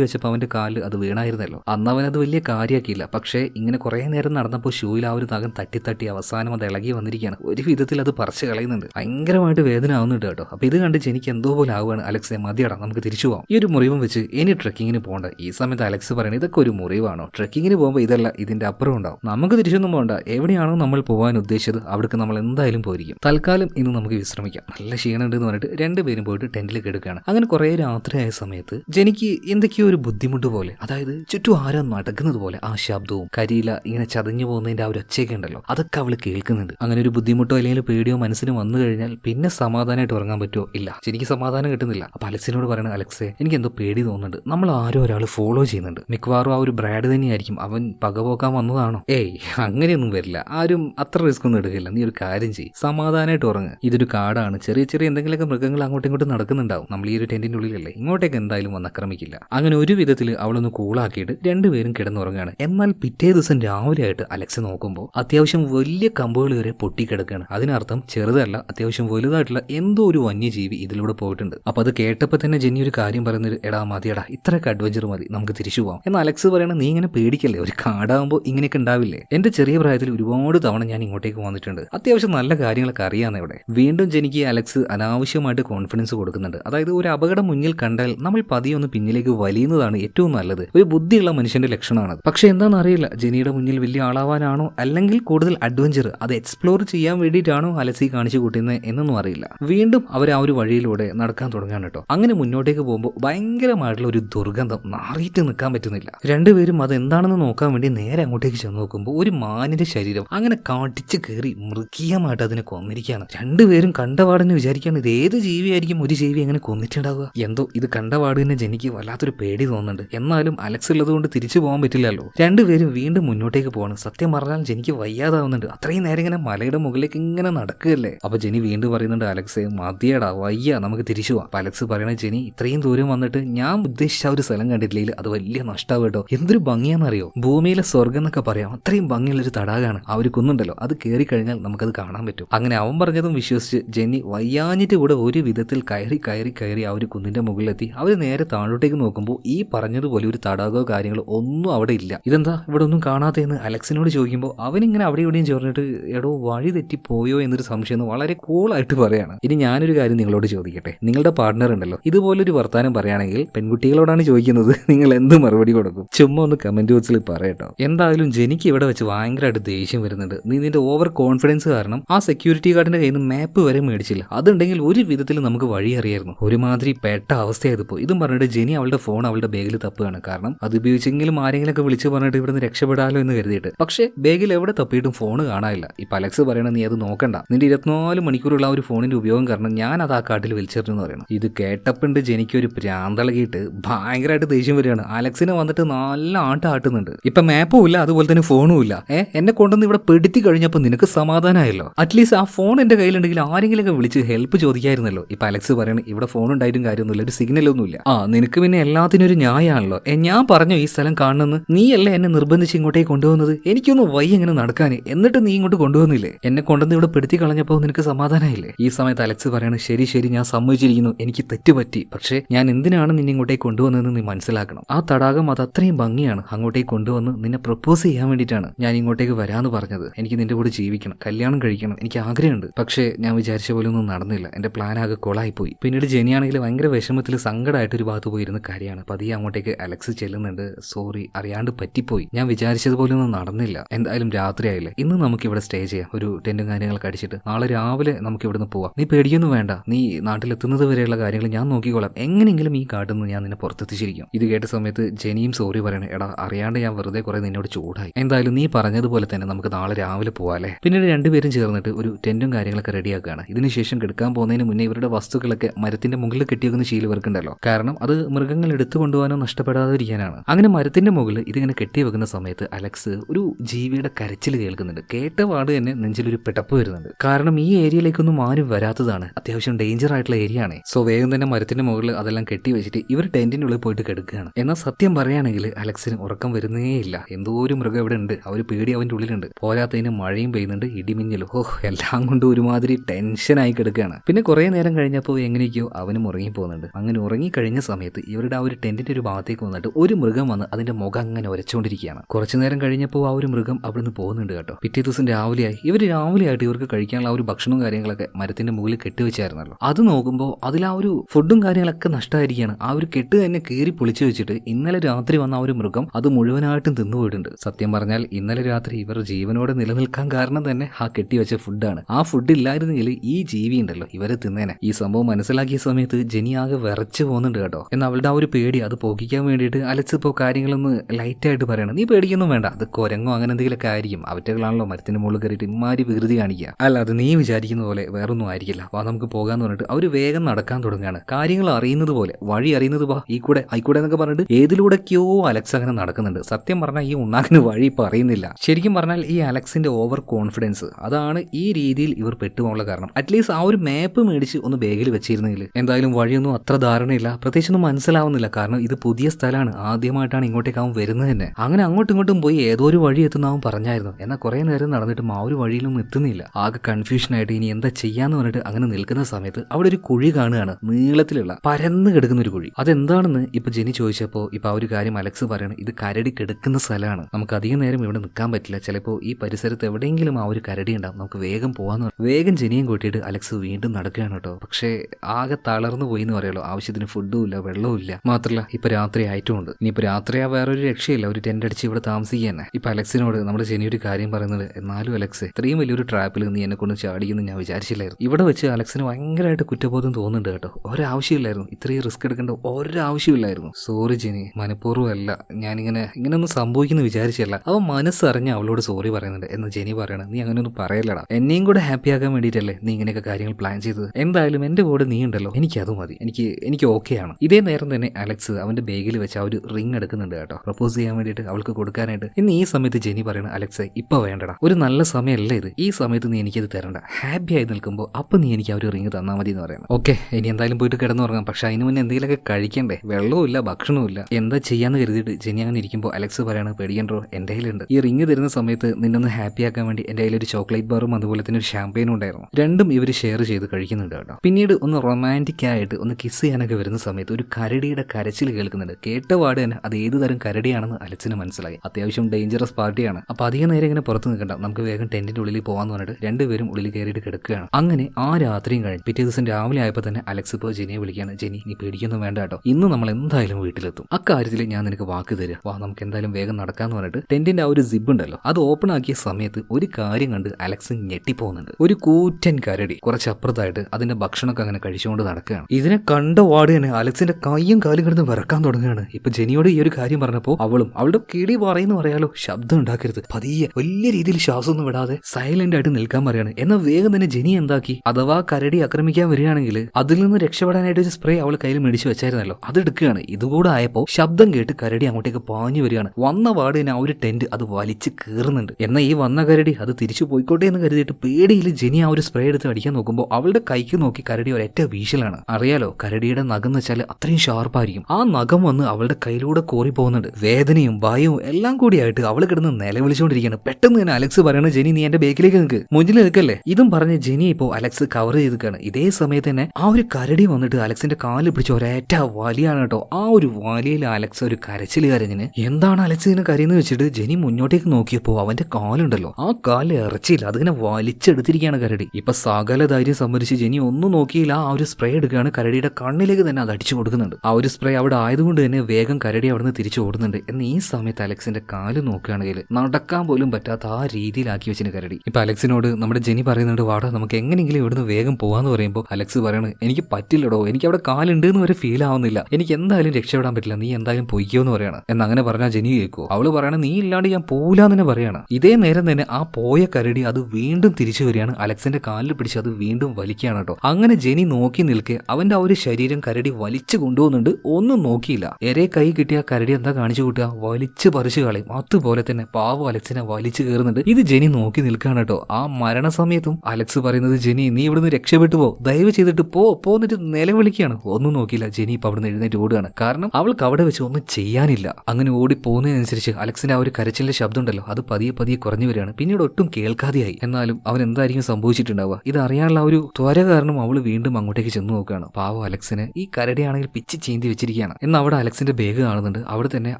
വെച്ചപ്പോൾ അവന്റെ കാലിൽ അത് വീണായിരുന്നല്ലോ. അന്ന് അവൻ അത് വലിയ കാര്യമാക്കിയില്ല പക്ഷേ ഇങ്ങനെ കുറേ നേരം നടന്നപ്പോൾ ഷൂയിൽ ആ ഒരു നഖം തട്ടി തട്ടി അവസാനം അത് ഇളകി വന്നിരിക്കുകയാണ്. ഒരു വിധത്തിൽ അത് പറിച്ച് കളയുന്നുണ്ട്. ഭയങ്കരമായിട്ട് വേദന ആവുന്നുണ്ട് കേട്ടോ. അപ്പോൾ ഇത് കണ്ടിച്ച് എനിക്ക് എന്തോ പോലെ ആവുകയാണ്. അലക്സെ മതിയടാ നമുക്ക് തിരിച്ചു പോകാം ഈ ഒരു മുറിവും വെച്ച് ഇനി ട്രക്കിങ്ങിന് പോകണ്ട ഈ സമയത്ത് അലക്സ് പറയുന്നത് ഇതൊക്കെ ഒരു മുറിവാണോ? ട്രക്കിങ്ങിന് പോകുമ്പോൾ ഇതല്ല ഇതിന്റെ അപ്പുറം ഉണ്ടാവും. നമുക്ക് തിരിച്ചൊന്നും പോകണ്ട എവിടെയാണോ നമ്മൾ പോകാൻ ഉദ്ദേശിച്ചത് അവിടേക്ക് നമ്മൾ എന്തായാലും പോയിരിക്കും. തൽക്കാലം ഇന്ന് നമുക്ക് വിശ്രമിക്കാം. നല്ല ക്ഷീണമുണ്ട് എന്ന് പറഞ്ഞിട്ട് രണ്ടുപേരും പോയിട്ട് ടെന്റിൽ കിടക്കുകയാണ് അങ്ങനെ കുറേ രാത്രിയായ സമയത്ത് ജനിക്ക് എന്തൊക്കെയോ ഒരു ബുദ്ധിമുട്ട് പോലെ അതായത് ചുറ്റും ആരോ നടക്കുന്നത് പോലെ ആ ശബ്ദവും കരിയില ഇങ്ങനെ ചതഞ്ഞു പോകുന്നതിന്റെ ആ ഒരു ഒച്ചയൊക്കെ ഉണ്ടല്ലോ അതൊക്കെ അവൾ കേൾക്കുന്നുണ്ട്. അങ്ങനെ ഒരു ബുദ്ധിമുട്ടോ അല്ലെങ്കിൽ പേടിയോ മനസ്സിന് വന്നു കഴിഞ്ഞാൽ പിന്നെ സമാധാനമായിട്ട് ഉറങ്ങാൻ പറ്റുമോ? ഇല്ല. എനിക്ക് സമാധാനം കിട്ടുന്നില്ല. അപ്പൊ അലക്സിനോട് പറയണ അലക്സേ എനിക്ക് എന്തോ പേടി തോന്നുന്നുണ്ട്. നമ്മൾ ആരോ ഒരാൾ ഫോളോ ചെയ്യുന്നുണ്ട്. മിക്കവാറും ആ ഒരു ബ്രാഡ് തന്നെയായിരിക്കും. അവൻ പകപോക്കാൻ വന്നതാണോ? ഏയ് അങ്ങനെയൊന്നും വരില്ല. ആരും അത്ര റിസ്ക് ഒന്നും എടുക്കില്ല. നീ ഒരു കാര്യം ചെയ്യും. സമാധാനമായിട്ട് ഉറങ്ങുക ഇതൊരു കാടാണ്. ചെറിയ ചെറിയ എന്തെങ്കിലുമൊക്കെ മൃഗങ്ങൾ അങ്ങോട്ടും ഇങ്ങോട്ടും നടക്കുന്നുണ്ടാവും. നമ്മൾ ഈ ഒരു ടെന്റിന്റെ ഉള്ളിലല്ലേ? ഇങ്ങോട്ടേക്ക് എന്തായാലും വന്ന് ആക്രമിക്കില്ല അങ്ങനെ ഒരു വിധത്തിൽ അവളൊന്ന് കൂളാക്കിയിട്ട് രണ്ടുപേരും കിടന്നുറങ്ങുകയാണ് എന്നാൽ പിറ്റേ ദിവസം രാവിലെ ആയിട്ട് അലക്സ് നോക്കുമ്പോൾ അത്യാവശ്യം വലിയ കമ്പുകൾ വരെ പൊട്ടിക്കിടക്കുകയാണ് അതിനർത്ഥം ചെറുതല്ല അത്യാവശ്യം വലുതായിട്ടുള്ള എന്തോ ഒരു വന്യജീവി ഇതിലൂടെ പോയിട്ടുണ്ട്. അപ്പൊ അത് കേട്ടപ്പോൾ തന്നെ ജെന്നി ഒരു കാര്യം പറയുന്നൊരു എടാ മതിയടാ ഇത്രയൊക്കെ അഡ്വഞ്ചർ മതി നമുക്ക് തിരിച്ചു പോവാം. എന്നാൽ അലക്സ് പറയണ നീ ഇങ്ങനെ പേടിക്കല്ലേ? ഒരു കാടാകുമ്പോൾ ഇങ്ങനെയൊക്കെ ഉണ്ടാവില്ലേ? എന്റെ ചെറിയ പ്രായത്തിൽ ഒരുപാട് തവണ ഞാൻ ഇങ്ങോട്ടേക്ക് വന്നിട്ടുണ്ട്. അത്യാവശ്യം നല്ല കാര്യങ്ങളൊക്കെ അറിയാന്ന് ഇവിടെ. വീണ്ടും ജെനിക്ക് അലക്സ് അനാവശ്യമായിട്ട് കോൺഫിഡൻസ് കൊടുക്കുന്നുണ്ട്. അതായത് ഒരു അപകടം മുന്നിൽ കണ്ടാൽ നമ്മൾ പതിയെ ഒന്ന് പിന്നിലേക്ക് വലിയുന്നതാണ് ഏറ്റവും നല്ലത്. ഒരു ബുദ്ധിയുള്ള മനുഷ്യന്റെ ലക്ഷണമാണ് പക്ഷെ എന്താണെന്ന് അറിയില്ല. ജെനിയുടെ മുന്നിൽ വലിയ ആളാവാനാണോ അല്ലെങ്കിൽ കൂടുതൽ അഡ്വഞ്ചർ അത് എക്സ്പ്ലോർ ചെയ്യാൻ വേണ്ടിയിട്ടാണോ അലസി കാണിച്ചു കൂട്ടുന്നത് എന്നൊന്നും അറിയില്ല. വീണ്ടും അവർ ആ ഒരു വഴിയിലൂടെ നടക്കാൻ തുടങ്ങാൻ കേട്ടോ. അങ്ങനെ മുന്നോട്ടേക്ക് പോകുമ്പോൾ ഭയങ്കരമായിട്ടുള്ള ഒരു ദുർഗന്ധം നാറിയിട്ട് നിൽക്കാൻ പറ്റുന്നില്ല. രണ്ടുപേരും അത് എന്താണെന്ന് നോക്കാൻ വേണ്ടി നേരെ അങ്ങോട്ടേക്ക് ചെന്ന് നോക്കുമ്പോൾ ഒരു മാനിന്റെ ശരീരം അങ്ങനെ കാട്ടിച്ച് കയറി മൃഗീയമായിട്ട് അതിനെ കൊന്നിരിക്കുകയാണ്. രണ്ടുപേരും കണ്ടപാടെന്ന് വിചാരിക്കുകയാണ് ഇത് ഏത് ജീവിയായിരിക്കും? ഒരു ജീവി അങ്ങനെ കൊന്നിട്ടുണ്ടാവുക? എന്തോ ഇത് കണ്ട പാട് തന്നെ ജനിക്ക് വല്ലാത്തൊരു പേടി തോന്നുന്നുണ്ട്. എന്നാലും അലക്സ് ഉള്ളത് കൊണ്ട് തിരിച്ചു പോകാൻ പറ്റില്ലല്ലോ. രണ്ടുപേരും വീണ്ടും മുന്നോട്ടേക്ക് പോകണം സത്യം പറഞ്ഞാൽ ജനിക്ക് വയ്യാതാവുന്നുണ്ട്. അത്രയും നേരം ഇങ്ങനെ മലയുടെ മുകളിലേക്ക് ഇങ്ങനെ നടക്കുകയല്ലേ? അപ്പൊ ജെനി വീണ്ടും പറയുന്നുണ്ട് അലക്സ് മതിയടാ വയ്യ നമുക്ക് തിരിച്ചു പോവാം അലക്സ് പറയണ ജെനി ഇത്രയും ദൂരം വന്നിട്ട് ഞാൻ ഉദ്ദേശിച്ച ഒരു സ്ഥലം കണ്ടിട്ടില്ലെങ്കിൽ അത് വലിയ നഷ്ടമാവും കേട്ടോ. എന്തൊരു ഭംഗിയാണെന്നറിയോ? ഭൂമിയിലെ സ്വർഗം എന്നൊക്കെ പറയാം. അത്രയും ഭംഗിയുള്ള ഒരു തടാകമാണ്. ആ കുന്നുണ്ടല്ലോ. അത് കയറി കഴിഞ്ഞാൽ നമുക്കത് കാണാൻ പറ്റും. അങ്ങനെ അവൻ പറഞ്ഞതും വിശ്വസിച്ച് ജെന്നി വയ്യാഞ്ഞിട്ട് കൂടെ ഒരു വിധത്തിൽ കയറി കയറി കയറി ആ ഒരു കുന്നിന്റെ മുകളിലെത്തി. അവർ നേരെ താഴോട്ടേക്ക് നോക്കുമ്പോൾ ഈ പറഞ്ഞതുപോലെ ഒരു തടാകമോ കാര്യങ്ങളോ ഒന്നും അവിടെ ഇല്ല. ഇതെന്താ? ഇവിടെ ഒന്നും കാണാത്തതെന്ന് അലക്സിനോട് ചോദിക്കുമ്പോൾ അവനിങ്ങനെ അവിടെ ഇവിടെയും ചേർന്നിട്ട് എടോ വഴി തെറ്റി പോയോ എന്നൊരു സംശയം വളരെ കൂളായിട്ട് പറയാണ്. ഇനി ഞാനൊരു കാര്യം നിങ്ങളോട് ചോദിക്കട്ടെ. നിങ്ങളുടെ പാർട്ട്ണർ ഉണ്ടല്ലോ. ഇതുപോലൊരു വർത്താനം പറയുകയാണെങ്കിൽ പെൺകുട്ടികളോടാണ് ചോദിക്കുന്നത്. നിങ്ങൾ എന്ത് മറുപടി കൊടുക്കും? ചുമ്മാ ഒന്ന് കമന്റ് ബോക്സിൽ പറയട്ടോ എന്തായാലും ജനിക്ക് ഇവിടെ വെച്ച് ഭയങ്കരമായിട്ട് ദേഷ്യം വരുന്നുണ്ട്. നീ നിന്റെ ഓവർ കോൺഫിഡൻസ് കാരണം ആ സെക്യൂരിറ്റി ഗാർഡിന്റെ കയ്യിൽ നിന്ന് മാപ്പ് വരെ മേടിച്ചില്ല. അതുണ്ടെങ്കിൽ ഒരു വിധത്തിൽ നമുക്ക് വഴി അറിയായിരുന്നു. ഒരുമാതിരി പെട്ട അവസ്ഥയായതിപ്പോ ഇതും പറഞ്ഞിട്ട് ജെനി അവളുടെ ഫോൺ അവളുടെ ബാഗിൽ തപ്പുകയാണ്. കാരണം അത് ഉപയോഗിച്ചെങ്കിലും ആരെങ്കിലൊക്കെ വിളിച്ച് പറഞ്ഞിട്ട് ഇവിടുന്ന് രക്ഷപ്പെടാലോ എന്ന് കരുതിയിട്ട്. പക്ഷേ ബാഗിൽ എവിടെ തപ്പിയിട്ടും ഫോൺ കാണാനില്ല. ഇപ്പം അലക്സ് പറയണ നീ അത് നോക്കണ്ട. നിന്റെ ഇരുപത്തിനാല് മണിക്കൂറുള്ള ആ ഒരു ഫോണിന്റെ ഉപയോഗം കാരണം ഞാൻ അത് ആ കാട്ടിൽ വലിച്ചെറിഞ്ഞു പറയണം. ഇത് കേട്ടപ്പുണ്ട് ജെനിക്ക് ഒരു പ്രാന്തളകിയിട്ട് ഭയങ്കരമായിട്ട് ദേഷ്യം വരികയാണ്. അലക്സിനെ വന്നിട്ട് നല്ല ആട്ട് ആട്ടുന്നുണ്ട്. ഇപ്പൊ മാപ്പും ഇല്ല അതുപോലെ തന്നെ ഫോണും ഇല്ല. ഏ എന്നെ കൊണ്ടുവന്ന് ഇവിടെ പെടുത്തി കഴിഞ്ഞപ്പോൾ നിനക്ക് സമാധാനമായല്ലോ അറ്റ്ലീസ്റ്റ് ആ ഫോൺ എന്റെ കയ്യിലുണ്ടെങ്കിൽ ആരെങ്കിലുമൊക്കെ വിളിച്ച് ഹെൽപ്പ് ചോദിക്കായിരുന്നല്ലോ. ഇപ്പൊ അലക്സ് പറയണ ഇവിടെ ഫോൺ ഉണ്ടായിട്ടും കാര്യമൊന്നുമില്ല ഒരു സിഗ്നൽ ഒന്നുമില്ല. ആ നിനക്ക് പിന്നെ എല്ലാത്തിനും ഒരു ന്യായമാണല്ലോ ഞാൻ പറഞ്ഞു ഈ സ്ഥലം കാണണമെന്ന്? അല്ല എന്നെ നിർബന്ധിച്ച് ഇങ്ങോട്ടേക്ക് കൊണ്ടുവന്നത്? എനിക്കൊന്ന് വയ്യ ഇങ്ങനെ നടക്കാൻ എന്നിട്ട് നീ ഇങ്ങോട്ട് കൊണ്ടുവന്നില്ലേ? എന്നെ കൊണ്ടുവന്ന് ഇവിടെ പെടുത്തി കളഞ്ഞപ്പോൾ നിനക്ക് സമാധാനമായില്ലേ ഈ സമയത്ത് അലക്സ് പറയണ ശരി ശരി ഞാൻ സമ്മതിച്ചിരിക്കുന്നു. എനിക്ക് തെറ്റുപറ്റി. പക്ഷേ ഞാൻ എന്തിനാണ് നിന്നെ ഇങ്ങോട്ടേക്ക് കൊണ്ടുവന്നതെന്ന് നീ മനസ്സിലാക്കണം. ആ തടാകം അത് അത്രയും ഭംഗിയാണ്. അങ്ങോട്ടേക്ക് കൊണ്ടുവന്ന് നിന്നെ പ്രപ്പോസ് ചെയ്യാൻ വേണ്ടിയിട്ടാണ് ഞാൻ ഇങ്ങോട്ടേക്ക് വരാന്ന് പറഞ്ഞത്. എനിക്ക് നിന്റെ കൂടെ ജീവിക്കണം കല്യാണം കഴിക്കണം എനിക്ക് ആഗ്രഹമുണ്ട്. പക്ഷേ ഞാൻ വിചാരിച്ച പോലെ ഒന്നും നടന്നില്ല. എന്റെ പ്ലാൻ ആകെ കൊളായിപ്പോയി. പിന്നീട് ജെനിയാണെങ്കിൽ ഭയങ്കര വിഷമത്തിൽ സങ്കടമായിട്ട് ഒരു ഭാഗത്ത് പോയിരുന്ന കാര്യമാണ്. പതിയെ അങ്ങോട്ടേക്ക് അലക്സ് ചെല്ലുന്നുണ്ട്. സോറി അറിയാണ്ട് പറ്റിപ്പോയി. ഞാൻ വിചാരിച്ചതുപോലെ ഒന്നും നടന്നില്ല. എന്തായാലും രാത്രിയായില്ലേ ഇന്ന് നമുക്ക് ഇവിടെ സ്റ്റേ ചെയ്യാം. ഒരു ടെന്റും കാര്യങ്ങളൊക്കെ അടിച്ചിട്ട്. നാളെ രാവിലെ നമുക്ക് ഇവിടുന്ന് പോവാം. നീ പേടിയൊന്നും വേണ്ട. നീ നാട്ടിലെത്തുന്നത് വരെയുള്ള കാര്യങ്ങൾ ഞാൻ നോക്കിക്കോളാം. എങ്ങനെയെങ്കിലും ഈ കാട്ടിൽ നിന്ന് ഞാൻ നിന്നെ പുറത്തെത്തിച്ചിരിക്കും. ഇത് കേട്ട സമയത്ത് ജനിയും സോറി പറയണേ. എടാ അറിയാണ്ട് ഞാൻ വെറുതെ കുറെ നിന്നോട് ചൂടായി. എന്തായാലും നീ പറഞ്ഞതുപോലെ തന്നെ നമുക്ക് നാളെ രാവിലെ പോവാല്ലേ പിന്നീട് രണ്ടുപേരും ചേർന്നിട്ട് ഒരു ടെന്റും കാര്യങ്ങളൊക്കെ റെഡിയാക്കുകയാണ്. ഇതിനുശേഷം കിടക്കാൻ പോകുന്നതിന് മുന്നേ ഇവരുടെ വസ്തുക്കളൊക്കെ മരത്തിന്റെ മുകളിൽ കെട്ടിവെക്കുന്ന ശീലം ഇവർക്കുണ്ടല്ലോ കാരണം അത് മൃഗങ്ങൾ എടുത്തു കൊണ്ടുപോകാനോ നഷ്ടപ്പെടാതിരിക്കാനാണ് അങ്ങനെ മരത്തിന്റെ മുകളിൽ ഇതിങ്ങനെ കെട്ടി വെക്കുന്ന സമയത്ത് അലക്സ് ഒരു ജീവിയുടെ കരച്ചിൽ കേൾക്കുന്നുണ്ട്. കേട്ട പാട് തന്നെ നെഞ്ചിലൊരു പെട്ടപ്പ് വരുന്നുണ്ട്. കാരണം ഈ ഏരിയയിലേക്കൊന്നും ആരും വരാത്തതാണ്. അത്യാവശ്യം ഡേഞ്ചർ ആയിട്ടുള്ള ഏരിയ ആണ്. സോ വേഗം തന്നെ മരത്തിന്റെ മുകളിൽ അതെല്ലാം കെട്ടി വെച്ചിട്ട് ഇവർ ടെന്റിന്റെ ഉള്ളിൽ പോയിട്ട് കിടക്കുകയാണ്. എന്നാൽ സത്യം പറയുകയാണെങ്കിൽ അലക്സിന് ഉറക്കം വരുന്നേയില്ല എന്തോ ഒരു മൃഗം ഇവിടെ ഉണ്ട്. അവർ പേടി അവന്റെ ഉള്ളിലുണ്ട്. പോരാത്തതിന് മഴയും പെയ്യുന്നുണ്ട് ഇടിമിന്നലും. ഓഹ് എല്ലാം കൊണ്ട് ഒരുമാതിരി ടെൻഷനായി കിടക്കുകയാണ്. പിന്നെ കുറേ നേരം കഴിഞ്ഞപ്പോൾ എങ്ങനെയൊക്കെയോ അവനും ഉറങ്ങി പോകുന്നുണ്ട് പോകുന്നുണ്ട് അങ്ങനെ ഉറങ്ങിക്കഴിഞ്ഞ സമയത്ത് ഇവരുടെ ആ ഒരു ടെന്റിന്റെ ഒരു ഭാഗത്തേക്ക് വന്നിട്ട് ഒരു മൃഗം വന്ന് അതിന്റെ മുഖം അങ്ങനെ ഉരച്ചുകൊണ്ടിരിക്കുകയാണ് കുറച്ചു നേരം കഴിഞ്ഞപ്പോൾ ആ ഒരു മൃഗം അവിടുന്ന് പോകുന്നുണ്ട് കേട്ടോ. പിറ്റേ ദിവസം രാവിലെയായി. ഇവർ രാവിലെയായിട്ട് ഇവർക്ക് കഴിക്കാനുള്ള ആ ഒരു ഭക്ഷണവും കാര്യങ്ങളൊക്കെ മരത്തിന്റെ മുകളിൽ കെട്ടിവെച്ചായിരുന്നല്ലോ. അത് നോക്കുമ്പോൾ അതിൽ ആ ഒരു ഫുഡും കാര്യങ്ങളൊക്കെ നഷ്ടമായിരിക്കുകയാണ്. ആ ഒരു കെട്ട് തന്നെ കീറി പൊളിച്ചു വെച്ചിട്ട് ഇന്നലെ രാത്രി വന്ന ആ ഒരു മൃഗം അത് മുഴുവനായിട്ടും തിന്നുപോയിട്ടുണ്ട് സത്യം പറഞ്ഞാൽ ഇന്നലെ രാത്രി ഇവർ ജീവനോടെ നിലനിൽക്കാൻ കാരണം തന്നെ ആ കെട്ടിവെച്ച ഫുഡാണ് ആ ഫുഡ് ഇല്ലായിരുന്നെങ്കിൽ ഈ ജീവി ഉണ്ടല്ലോ ഇവരെ തിന്നേനെ. ഈ സംഭവം മനസ്സിലാക്കിയ സമയത്ത് ജെനി ആകെ വിറച്ച് പോകുന്നുണ്ട് കേട്ടോ. എന്നാൽ അവളുടെ ആ ഒരു പേടി അത് പോകിക്കാൻ വേണ്ടിയിട്ട് അലച്ച് ഇപ്പോൾ കാര്യങ്ങളൊന്ന് ലൈറ്റായിട്ട് പറയണം. നീ പേടിക്കൊന്നും വേണ്ട. അത് കുരങ്ങോ അങ്ങനെ എന്തെങ്കിലുമൊക്കെ ആയിരിക്കും. അവറ്റകളാണല്ലോ മരത്തിന്റെ മുകളിൽ കയറിയിട്ട് ഇമാരി വികൃതി കാണിക്കുക. അല്ല അത് നീ വിചാരിക്കുന്ന പോലെ വേറൊന്നും ആയിരിക്കില്ല. വാ നമുക്ക് പോകാന്ന് പറഞ്ഞിട്ട് അവർ വേഗം നടക്കാൻ തുടങ്ങുകയാണ്. കാര്യങ്ങൾ അറിയുന്നത് പോലെ വഴി അറിയുന്നത് വാ ഈ കൂടെ ആയിക്കൂടെ എന്നൊക്കെ പറഞ്ഞിട്ട് ഏതിലൂടെയൊക്കെയോ അലക്സ് അങ്ങനെ നടക്കുന്നുണ്ട്. സത്യം പറഞ്ഞാൽ ഈ ഉണ്ണാക്കിന് വഴി പറയുന്നില്ല. ശരിക്കും പറഞ്ഞാൽ ഈ അലക്സിന്റെ ഓവർ കോൺഫിഡൻസ് അതാണ് ഈ രീതിയിൽ ഇവർ പെട്ടുപോകാനുള്ള കാരണം. അറ്റ്ലീസ്റ്റ് ആ ഒരു മാപ്പ് മേടിച്ച് ഒന്ന് ബാഗിൽ വെച്ചിരുന്നെങ്കിൽ എന്തായാലും വഴിയൊന്നും അത്ര ധാരണയില്ല. പ്രത്യേകിച്ചൊന്നും മനസ്സിലാവുന്നില്ല. കാരണം ഇത് പുതിയ സ്ഥലമാണ്. ആദ്യമായിട്ടാണ് ഇങ്ങോട്ടേക്ക് അവൻ വരുന്നത് തന്നെ. അങ്ങനെ അങ്ങോട്ടും ഇങ്ങോട്ടും പോയി ഏതോ ഒരു വഴി എത്തുന്ന അവൻ പറഞ്ഞായിരുന്നു. എന്നാൽ കുറെ നേരം നടന്നിട്ടും ആ ഒരു വഴിയിലൊന്നും എത്തുന്നില്ല. ആകെ കൺഫ്യൂഷൻ ആയിട്ട് ഇനി എന്താ ചെയ്യാന്ന് പറഞ്ഞിട്ട് അങ്ങനെ നിൽക്കുന്ന സമയത്ത് അവിടെ ഒരു കുഴി കാണുകയാണ്. നീളത്തിലുള്ള പരന്ന് കിടക്കുന്ന ഒരു കുഴി. അതെന്താണെന്ന് ഇപ്പൊ ജെനി ചോദിച്ചപ്പോൾ ഇപ്പൊ ആ ഒരു കാര്യം അലക്സ് പറയണം. ഇത് കരടി കിടക്കുന്ന സ്ഥലമാണ്. നമുക്ക് അധികം നേരം ഇവിടെ നിൽക്കാൻ പറ്റില്ല. ചിലപ്പോൾ ഈ പരിസരത്ത് എവിടെയെങ്കിലും ആ ഒരു കരടി ഉണ്ടാവും. നമുക്ക് വേഗം പോകാന്ന്. വേഗം ജെനിയും കൂട്ടിയിട്ട് അലക്സ് വീണ്ടും നടക്കുകയാണ് കേട്ടോ. പക്ഷേ ആകെ തളർന്നു പോയി എന്ന് പറയാലോ ആവശ്യത്തിന് ഫുഡും ഇല്ല വെള്ളവും ഇല്ല. മാത്രമല്ല ഇപ്പൊ രാത്രി ആയിട്ടുമുണ്ട്. ഇനി രാത്രി ആ വേറൊരു രക്ഷയില്ല. ഒരു ടെന്റ് അടിച്ച് ഇവിടെ താമസിക്കാനെ ഇപ്പൊ അലക്സിനോട് നമ്മുടെ ജെനി ഒരു കാര്യം പറയുന്നത് എന്നാലും അലക്സ് ഇത്രയും വലിയൊരു ട്രാപ്പിൽ നീ എന്നെ കൊണ്ട് ചാടിയെന്ന് ഞാൻ വിചാരിച്ചില്ലായിരുന്നു. ഇവിടെ വെച്ച് അലക്സിന് ഭയങ്കരമായിട്ട് കുറ്റബോധം തോന്നുന്നുണ്ട് കേട്ടോ. ഒരാവശ്യമില്ലായിരുന്നു. ഇത്രയും റിസ്ക് എടുക്കേണ്ട ഒരാവശ്യമില്ലായിരുന്നു. സോറി ജെനി. മനഃപൂർവം അല്ല ഞാനിങ്ങനെ ഇങ്ങനെയൊന്നും സംഭവിക്കുന്നു വിചാരിച്ചല്ല അവൻ മനസ്സറിഞ്ഞ് അവളോട് സോറി പറയുന്നുണ്ട്. എന്ന് ജെനി പറയണം. നീ അങ്ങനെയൊന്നും പറയലടാ എന്നെയും കൂടെ ഹാപ്പി ആക്കാൻ വേണ്ടിയിട്ടല്ലേ നീ ഇങ്ങനെയൊക്കെ കാര്യങ്ങൾ പ്ലാൻ ചെയ്തത്? എന്തായാലും എന്റെ കൂടെ നീ ഉണ്ടല്ലോ. എനിക്ക് അത് മതി. എനിക്ക് എനിക്ക് എനിക്ക് ആണ്. ഇതേ നേരം തന്നെ അലക്സ് അവന്റെ ബാഗിൽ വെച്ച് ആ ഒരു റിംഗ് എടുക്കുന്നുണ്ട് കേട്ടോ. പ്രപ്പോസ് ചെയ്യാൻ വേണ്ടിയിട്ട് അവൾക്ക് കൊടുക്കാനായിട്ട്. ഇന്ന് ഈ സമയത്ത് ജെനി പറയണം അലക്സ് ഇപ്പൊ വേണ്ടടാ. ഒരു നല്ല സമയമല്ല ഇത്. ഈ സമയത്ത് നീ എനിക്കത് തരണ്ട. ഹാപ്പി ആയി നിൽക്കുമ്പോൾ അപ്പൊ നീ എനിക്ക് ആ ഒരു റിംഗ് തന്നാൽ മതി എന്ന് പറയണം ഓക്കെ ഇനി എന്തായാലും പോയിട്ട് കിടന്നുറങ്ങാം. പക്ഷെ അതിന് മുന്നേ എന്തെങ്കിലുമൊക്കെ കഴിക്കണ്ടേ? വെള്ളവും ഇല്ല ഭക്ഷണവും ഇല്ല. എന്താ ചെയ്യാന്ന് കരുതിയിട്ട് ജെനി അങ്ങനെ ഇരിക്കുമ്പോൾ അലക്സ് പറയാണ് പേടിക്കണ്ടോ? എന്റെ കയ്യിലുണ്ട്. ഈ റിംഗ് തരുന്ന സമയത്ത് നിന്നൊന്ന് ഹാപ്പി ആക്കാൻ വേണ്ടി എന്റെ കയ്യിൽ ഒരു ചോക്ലേറ്റ് ബാറും അതുപോലെ തന്നെ ഒരു ഷാമ്പയിനും ഉണ്ടായിരുന്നു. രണ്ടും ഇവർ ഷെയർ ചെയ്ത് കഴിക്കുന്നുണ്ട് കേട്ടോ. പിന്നീട് ഒന്ന് റൊമാന്റിക് ആയിട്ട് ഒന്ന് കിസ് ചെയ്യാനൊക്കെ വരുന്ന സമയത്ത് ഒരു കരടിയുടെ കരച്ചിൽ കേൾക്കുന്നുണ്ട്. കേട്ട പാട് തന്നെ അത് ഏത് തരം കരടിയാണെന്ന് അലച്ചിന് മനസ്സിലായി. അത്യാവശ്യം ഡേഞ്ചറസ് പാർട്ടിയാണ്. അപ്പൊ അധികം നേരം ഇങ്ങനെ പുറത്ത് നിൽക്കണ്ട. നമുക്ക് വേഗം ടെന്റിന്റെ ഉള്ളിൽ പോകാന്ന് പറഞ്ഞിട്ട് രണ്ടുപേരും ഉള്ളിൽ കയറിയിട്ട് കിടക്കുകയാണ്. അങ്ങനെ ആ രാത്രിയും കഴിഞ്ഞ് പിറ്റേ ദിവസം രാവിലെ ആയപ്പോൾ തന്നെ അലക്സ് ഇപ്പോൾ ജെനിയെ വിളിക്കുകയാണ്. ജെനി നീ പേടിക്കൊന്നും വേണ്ട കേട്ടോ. ഇന്ന് നമ്മൾ എന്തായാലും വീട്ടിലെത്തും. അക്കാര്യത്തിൽ ഞാൻ നിനക്ക് വാക്ക് തരിക വാ നമുക്ക് എന്തായാലും വേഗം നടക്കാന്ന് പറഞ്ഞിട്ട് ടെന്റിന്റെ ആ ഒരു സിബ് ഉണ്ടല്ലോ അത് ഓപ്പൺ ആക്കിയ സമയത്ത് ഒരു കാര്യം കണ്ട് അലക്സ് ഞെട്ടിപ്പോകുന്നുണ്ട്. ഒരു കൂറ്റൻ കരടി കുറച്ച് അപ്പുറത്തായിട്ട് അതിന്റെ ഭക്ഷണമൊക്കെ അങ്ങനെ കഴിച്ചുകൊണ്ട് നടക്കുകയാണ്. ഇതിനെ കണ്ട വാട് തന്നെ. അലക്സിന്റെ കൈയും കാലും കിടന്ന് വിറക്കാൻ തുടങ്ങുകയാണ്. ഇപ്പൊ ജെനിയോട് ഈ ഒരു കാര്യം പറഞ്ഞപ്പോൾ അവളും അവളുടെ കിളി പറയുന്നു പറയാലോ ശബ്ദം ഉണ്ടാക്കരുത്. പതിയെ വലിയ രീതിയിൽ ശ്വാസം ഒന്നും വിടാതെ സൈലന്റ് ആയിട്ട് നിൽക്കാൻ പറയാണ്. എന്നാൽ വേഗം തന്നെ ജെനി എന്താക്കി? അഥവാ കരടി ആക്രമിക്കാൻ വരികയാണെങ്കിൽ അതിൽ നിന്ന് രക്ഷപ്പെടാനായിട്ട് ഒരു സ്പ്രേ അവൾ കയ്യിൽ മേടിച്ച് വെച്ചായിരുന്നല്ലോ. അത് എടുക്കുകയാണ്. ഇതുകൂടെ ആയപ്പോൾ ശബ്ദം കേട്ട് കരടി അങ്ങോട്ടേക്ക് പാഞ്ഞു വരികയാണ്. വന്ന പാട് തന്നെ ആ ഒരു ടെന്റ് അത് വലിച്ചു കീറുന്നുണ്ട്. എന്നാൽ ഈ വന്ന കരടി അത് തിരിച്ചു പോയിക്കോട്ടെ എന്ന് കരുതിയിട്ട് പേടിയിൽ ജെനി ആ ഒരു സ്പ്രേ എടുത്ത് അടിക്കാൻ നോക്കുമ്പോൾ അവളുടെ കൈക്ക് നോക്കി കരടി ഒരൊറ്റ വീശലാണ്. അറിയാലോ കരടിയുടെ നഖം എന്ന് വെച്ചാൽ അത്രയും ഷാർപ്പായിരിക്കും. ആ നഖം വന്ന് അവളുടെ കയ്യിലൂടെ കോറി പോകുന്നുണ്ട്. വേദനയും ഭയവും എല്ലാം കൂടിയായിട്ട് അവൾ കിടന്ന് നിലവിളിച്ചുകൊണ്ടിരിക്കുകയാണ്. പെട്ടെന്ന് തന്നെ അലക്സ് പറയണ ജെനി നീ എന്റെ ബേക്കിലേക്ക് നിൽക്ക്. മുന്നിൽ നിൽക്കല്ലേ? ഇതും പറഞ്ഞ് ജെനി ഇപ്പോൾ അലക്സ് കവർ ചെയ്തിരിക്കുകയാണ്. ഇതേ സമയത്ത് തന്നെ ആ ഒരു കരടി വന്നിട്ട് അലക്സിന്റെ കാലിൽ പിടിച്ച ഒരേറ്റ വലിയാണ് കേട്ടോ. ആ ഒരു വലിയിൽ അലക്സ് ഒരു കരച്ചിൽ കരഞ്ഞിന്. എന്താണ് അലക്സ് ഇതിനെ കരയെന്ന് വെച്ചിട്ട് ജെനി മുന്നോട്ടേക്ക് നോക്കിയപ്പോൾ അവന്റെ കാലുണ്ടല്ലോ. ആ കാൽ ഇറച്ചിയില്ല. അതിങ്ങനെ വലിച്ചെടുത്തിരിക്കുകയാണ് കരടി. ഇപ്പൊ സകല ധൈര്യം സംഭരിച്ച് ജെനി ഒന്നും നോക്കിയില്ല. ആ ഒരു സ്പ്രേ എടുക്കുകയാണ് കരടിയുടെ കണ്ണിലേക്ക് തന്നെ അത് അടിച്ചു കൊടുക്കുന്നുണ്ട്. ആ ഒരു സ്പ്രേ അവിടെ ആയതുകൊണ്ട് തന്നെ വേഗം കരടി അവിടെ നിന്ന് തിരിച്ചു ഓടുന്നുണ്ട്. എന്ന് ഈ സമയത്ത് അലക്സിന്റെ കാൽ നോക്കുകയാണെങ്കിൽ നടക്കാൻ പോലും പറ്റാത്ത ആ രീതിയിലാക്കി വെച്ചിന് കരടി. ഇപ്പൊ അലക്സിനോട് നമ്മുടെ ജെനി പറയുന്നുണ്ട് വാടാ നമുക്ക് എങ്ങനെയെങ്കിലും ഇവിടുന്ന് വേഗം പോവാന്ന് പറയുമ്പോൾ അലക്സ് പറയണത് എനിക്ക് പറ്റില്ലടോ എനിക്ക് അവിടെ കാലുണ്ട് എന്ന് വരെ ഫീൽ ആവുന്നില്ല. എനിക്ക് എന്തായാലും രക്ഷപ്പെടാൻ പറ്റില്ല. നീ എന്തായാലും പൊയ്ക്കോ എന്ന് പറയാണ് എന്നങ്ങനെ പറഞ്ഞാൽ ജെനി കേൾക്കുമോ അവൾ പറയണ നീ ഇല്ലാണ്ട് ഞാൻ പോവില്ലാന്ന് തന്നെ പറയാണ്. ഇതേ നേരം തന്നെ ആ പോയ കരടി അത് വീണ്ടും തിരിച്ചു വരികയാണ്. അലക്സിന്റെ കാലിൽ പിടിച്ച് അത് വീണ്ടും വലിക്കുകയാണ് കേട്ടോ. അങ്ങനെ ജെനി നോക്കി നിൽക്കെ അവന്റെ ആ ഒരു ശരീരം കരടി വലിച്ചു കൊണ്ടുപോകുന്നുണ്ട്. ഒന്നും നോക്കിയില്ല. എരെ കൈ കിട്ടിയ കരടി എന്താ കാണിച്ചു കൂട്ടുക? വലിച്ചു പറിച്ചു കളയും. അതുപോലെ തന്നെ പാവ അലക്സിനെ വലിച്ചു കയറുന്നുണ്ട്. ഇത് ജെനി നോക്കി നിൽക്കുകയാണ് കേട്ടോ. ആ മരണസമയത്തും അലക്സ് പറയുന്നത് ജെനി നീ ഇവിടുന്ന് രക്ഷപ്പെട്ടു പോ. ദയവ് ചെയ്തിട്ട് പോ പോന്നിട്ട് നിലവിളിക്കുകയാണ് ഒന്നും നോക്കിയില്ല. ജെനി ഇപ്പൊ അവിടുന്ന് എഴുന്നേറ്റ് ഓടുകയാണ്. കാരണം അവൾക്ക് അവിടെ വെച്ച് ഒന്നും ചെയ്യാനില്ല. അങ്ങനെ ഓടി പോകുന്നതിനനുസരിച്ച് അലക്സിന്റെ ആ ഒരു കരച്ചിലിന്റെ ശബ്ദം ഉണ്ടല്ലോ. അത് പതിയെ പതിയെ കുറഞ്ഞു വരികയാണ്. പിന്നീട് ഒട്ടും കേൾക്കാതെയായി. എന്നാലും അവൻ എന്തായിരിക്കും സംഭവിച്ചിട്ടുണ്ടാവുക? ഇത് അറിയാനുള്ള ഒരു ത്വര കാരണം അവൾ വീണ്ടും അങ്ങോട്ടേക്ക് ചെന്ന് നോക്കുകയാണ്. പാവം അലക്സിന് ഈ കരടിയാണെങ്കിൽ പിച്ച് ചീന്തി വെച്ചിരിക്കുകയാണ്. എന്ന് അവിടെ അലക്സിന്റെ ബാഗ് കാണുന്നുണ്ട്. അവിടെ തന്നെ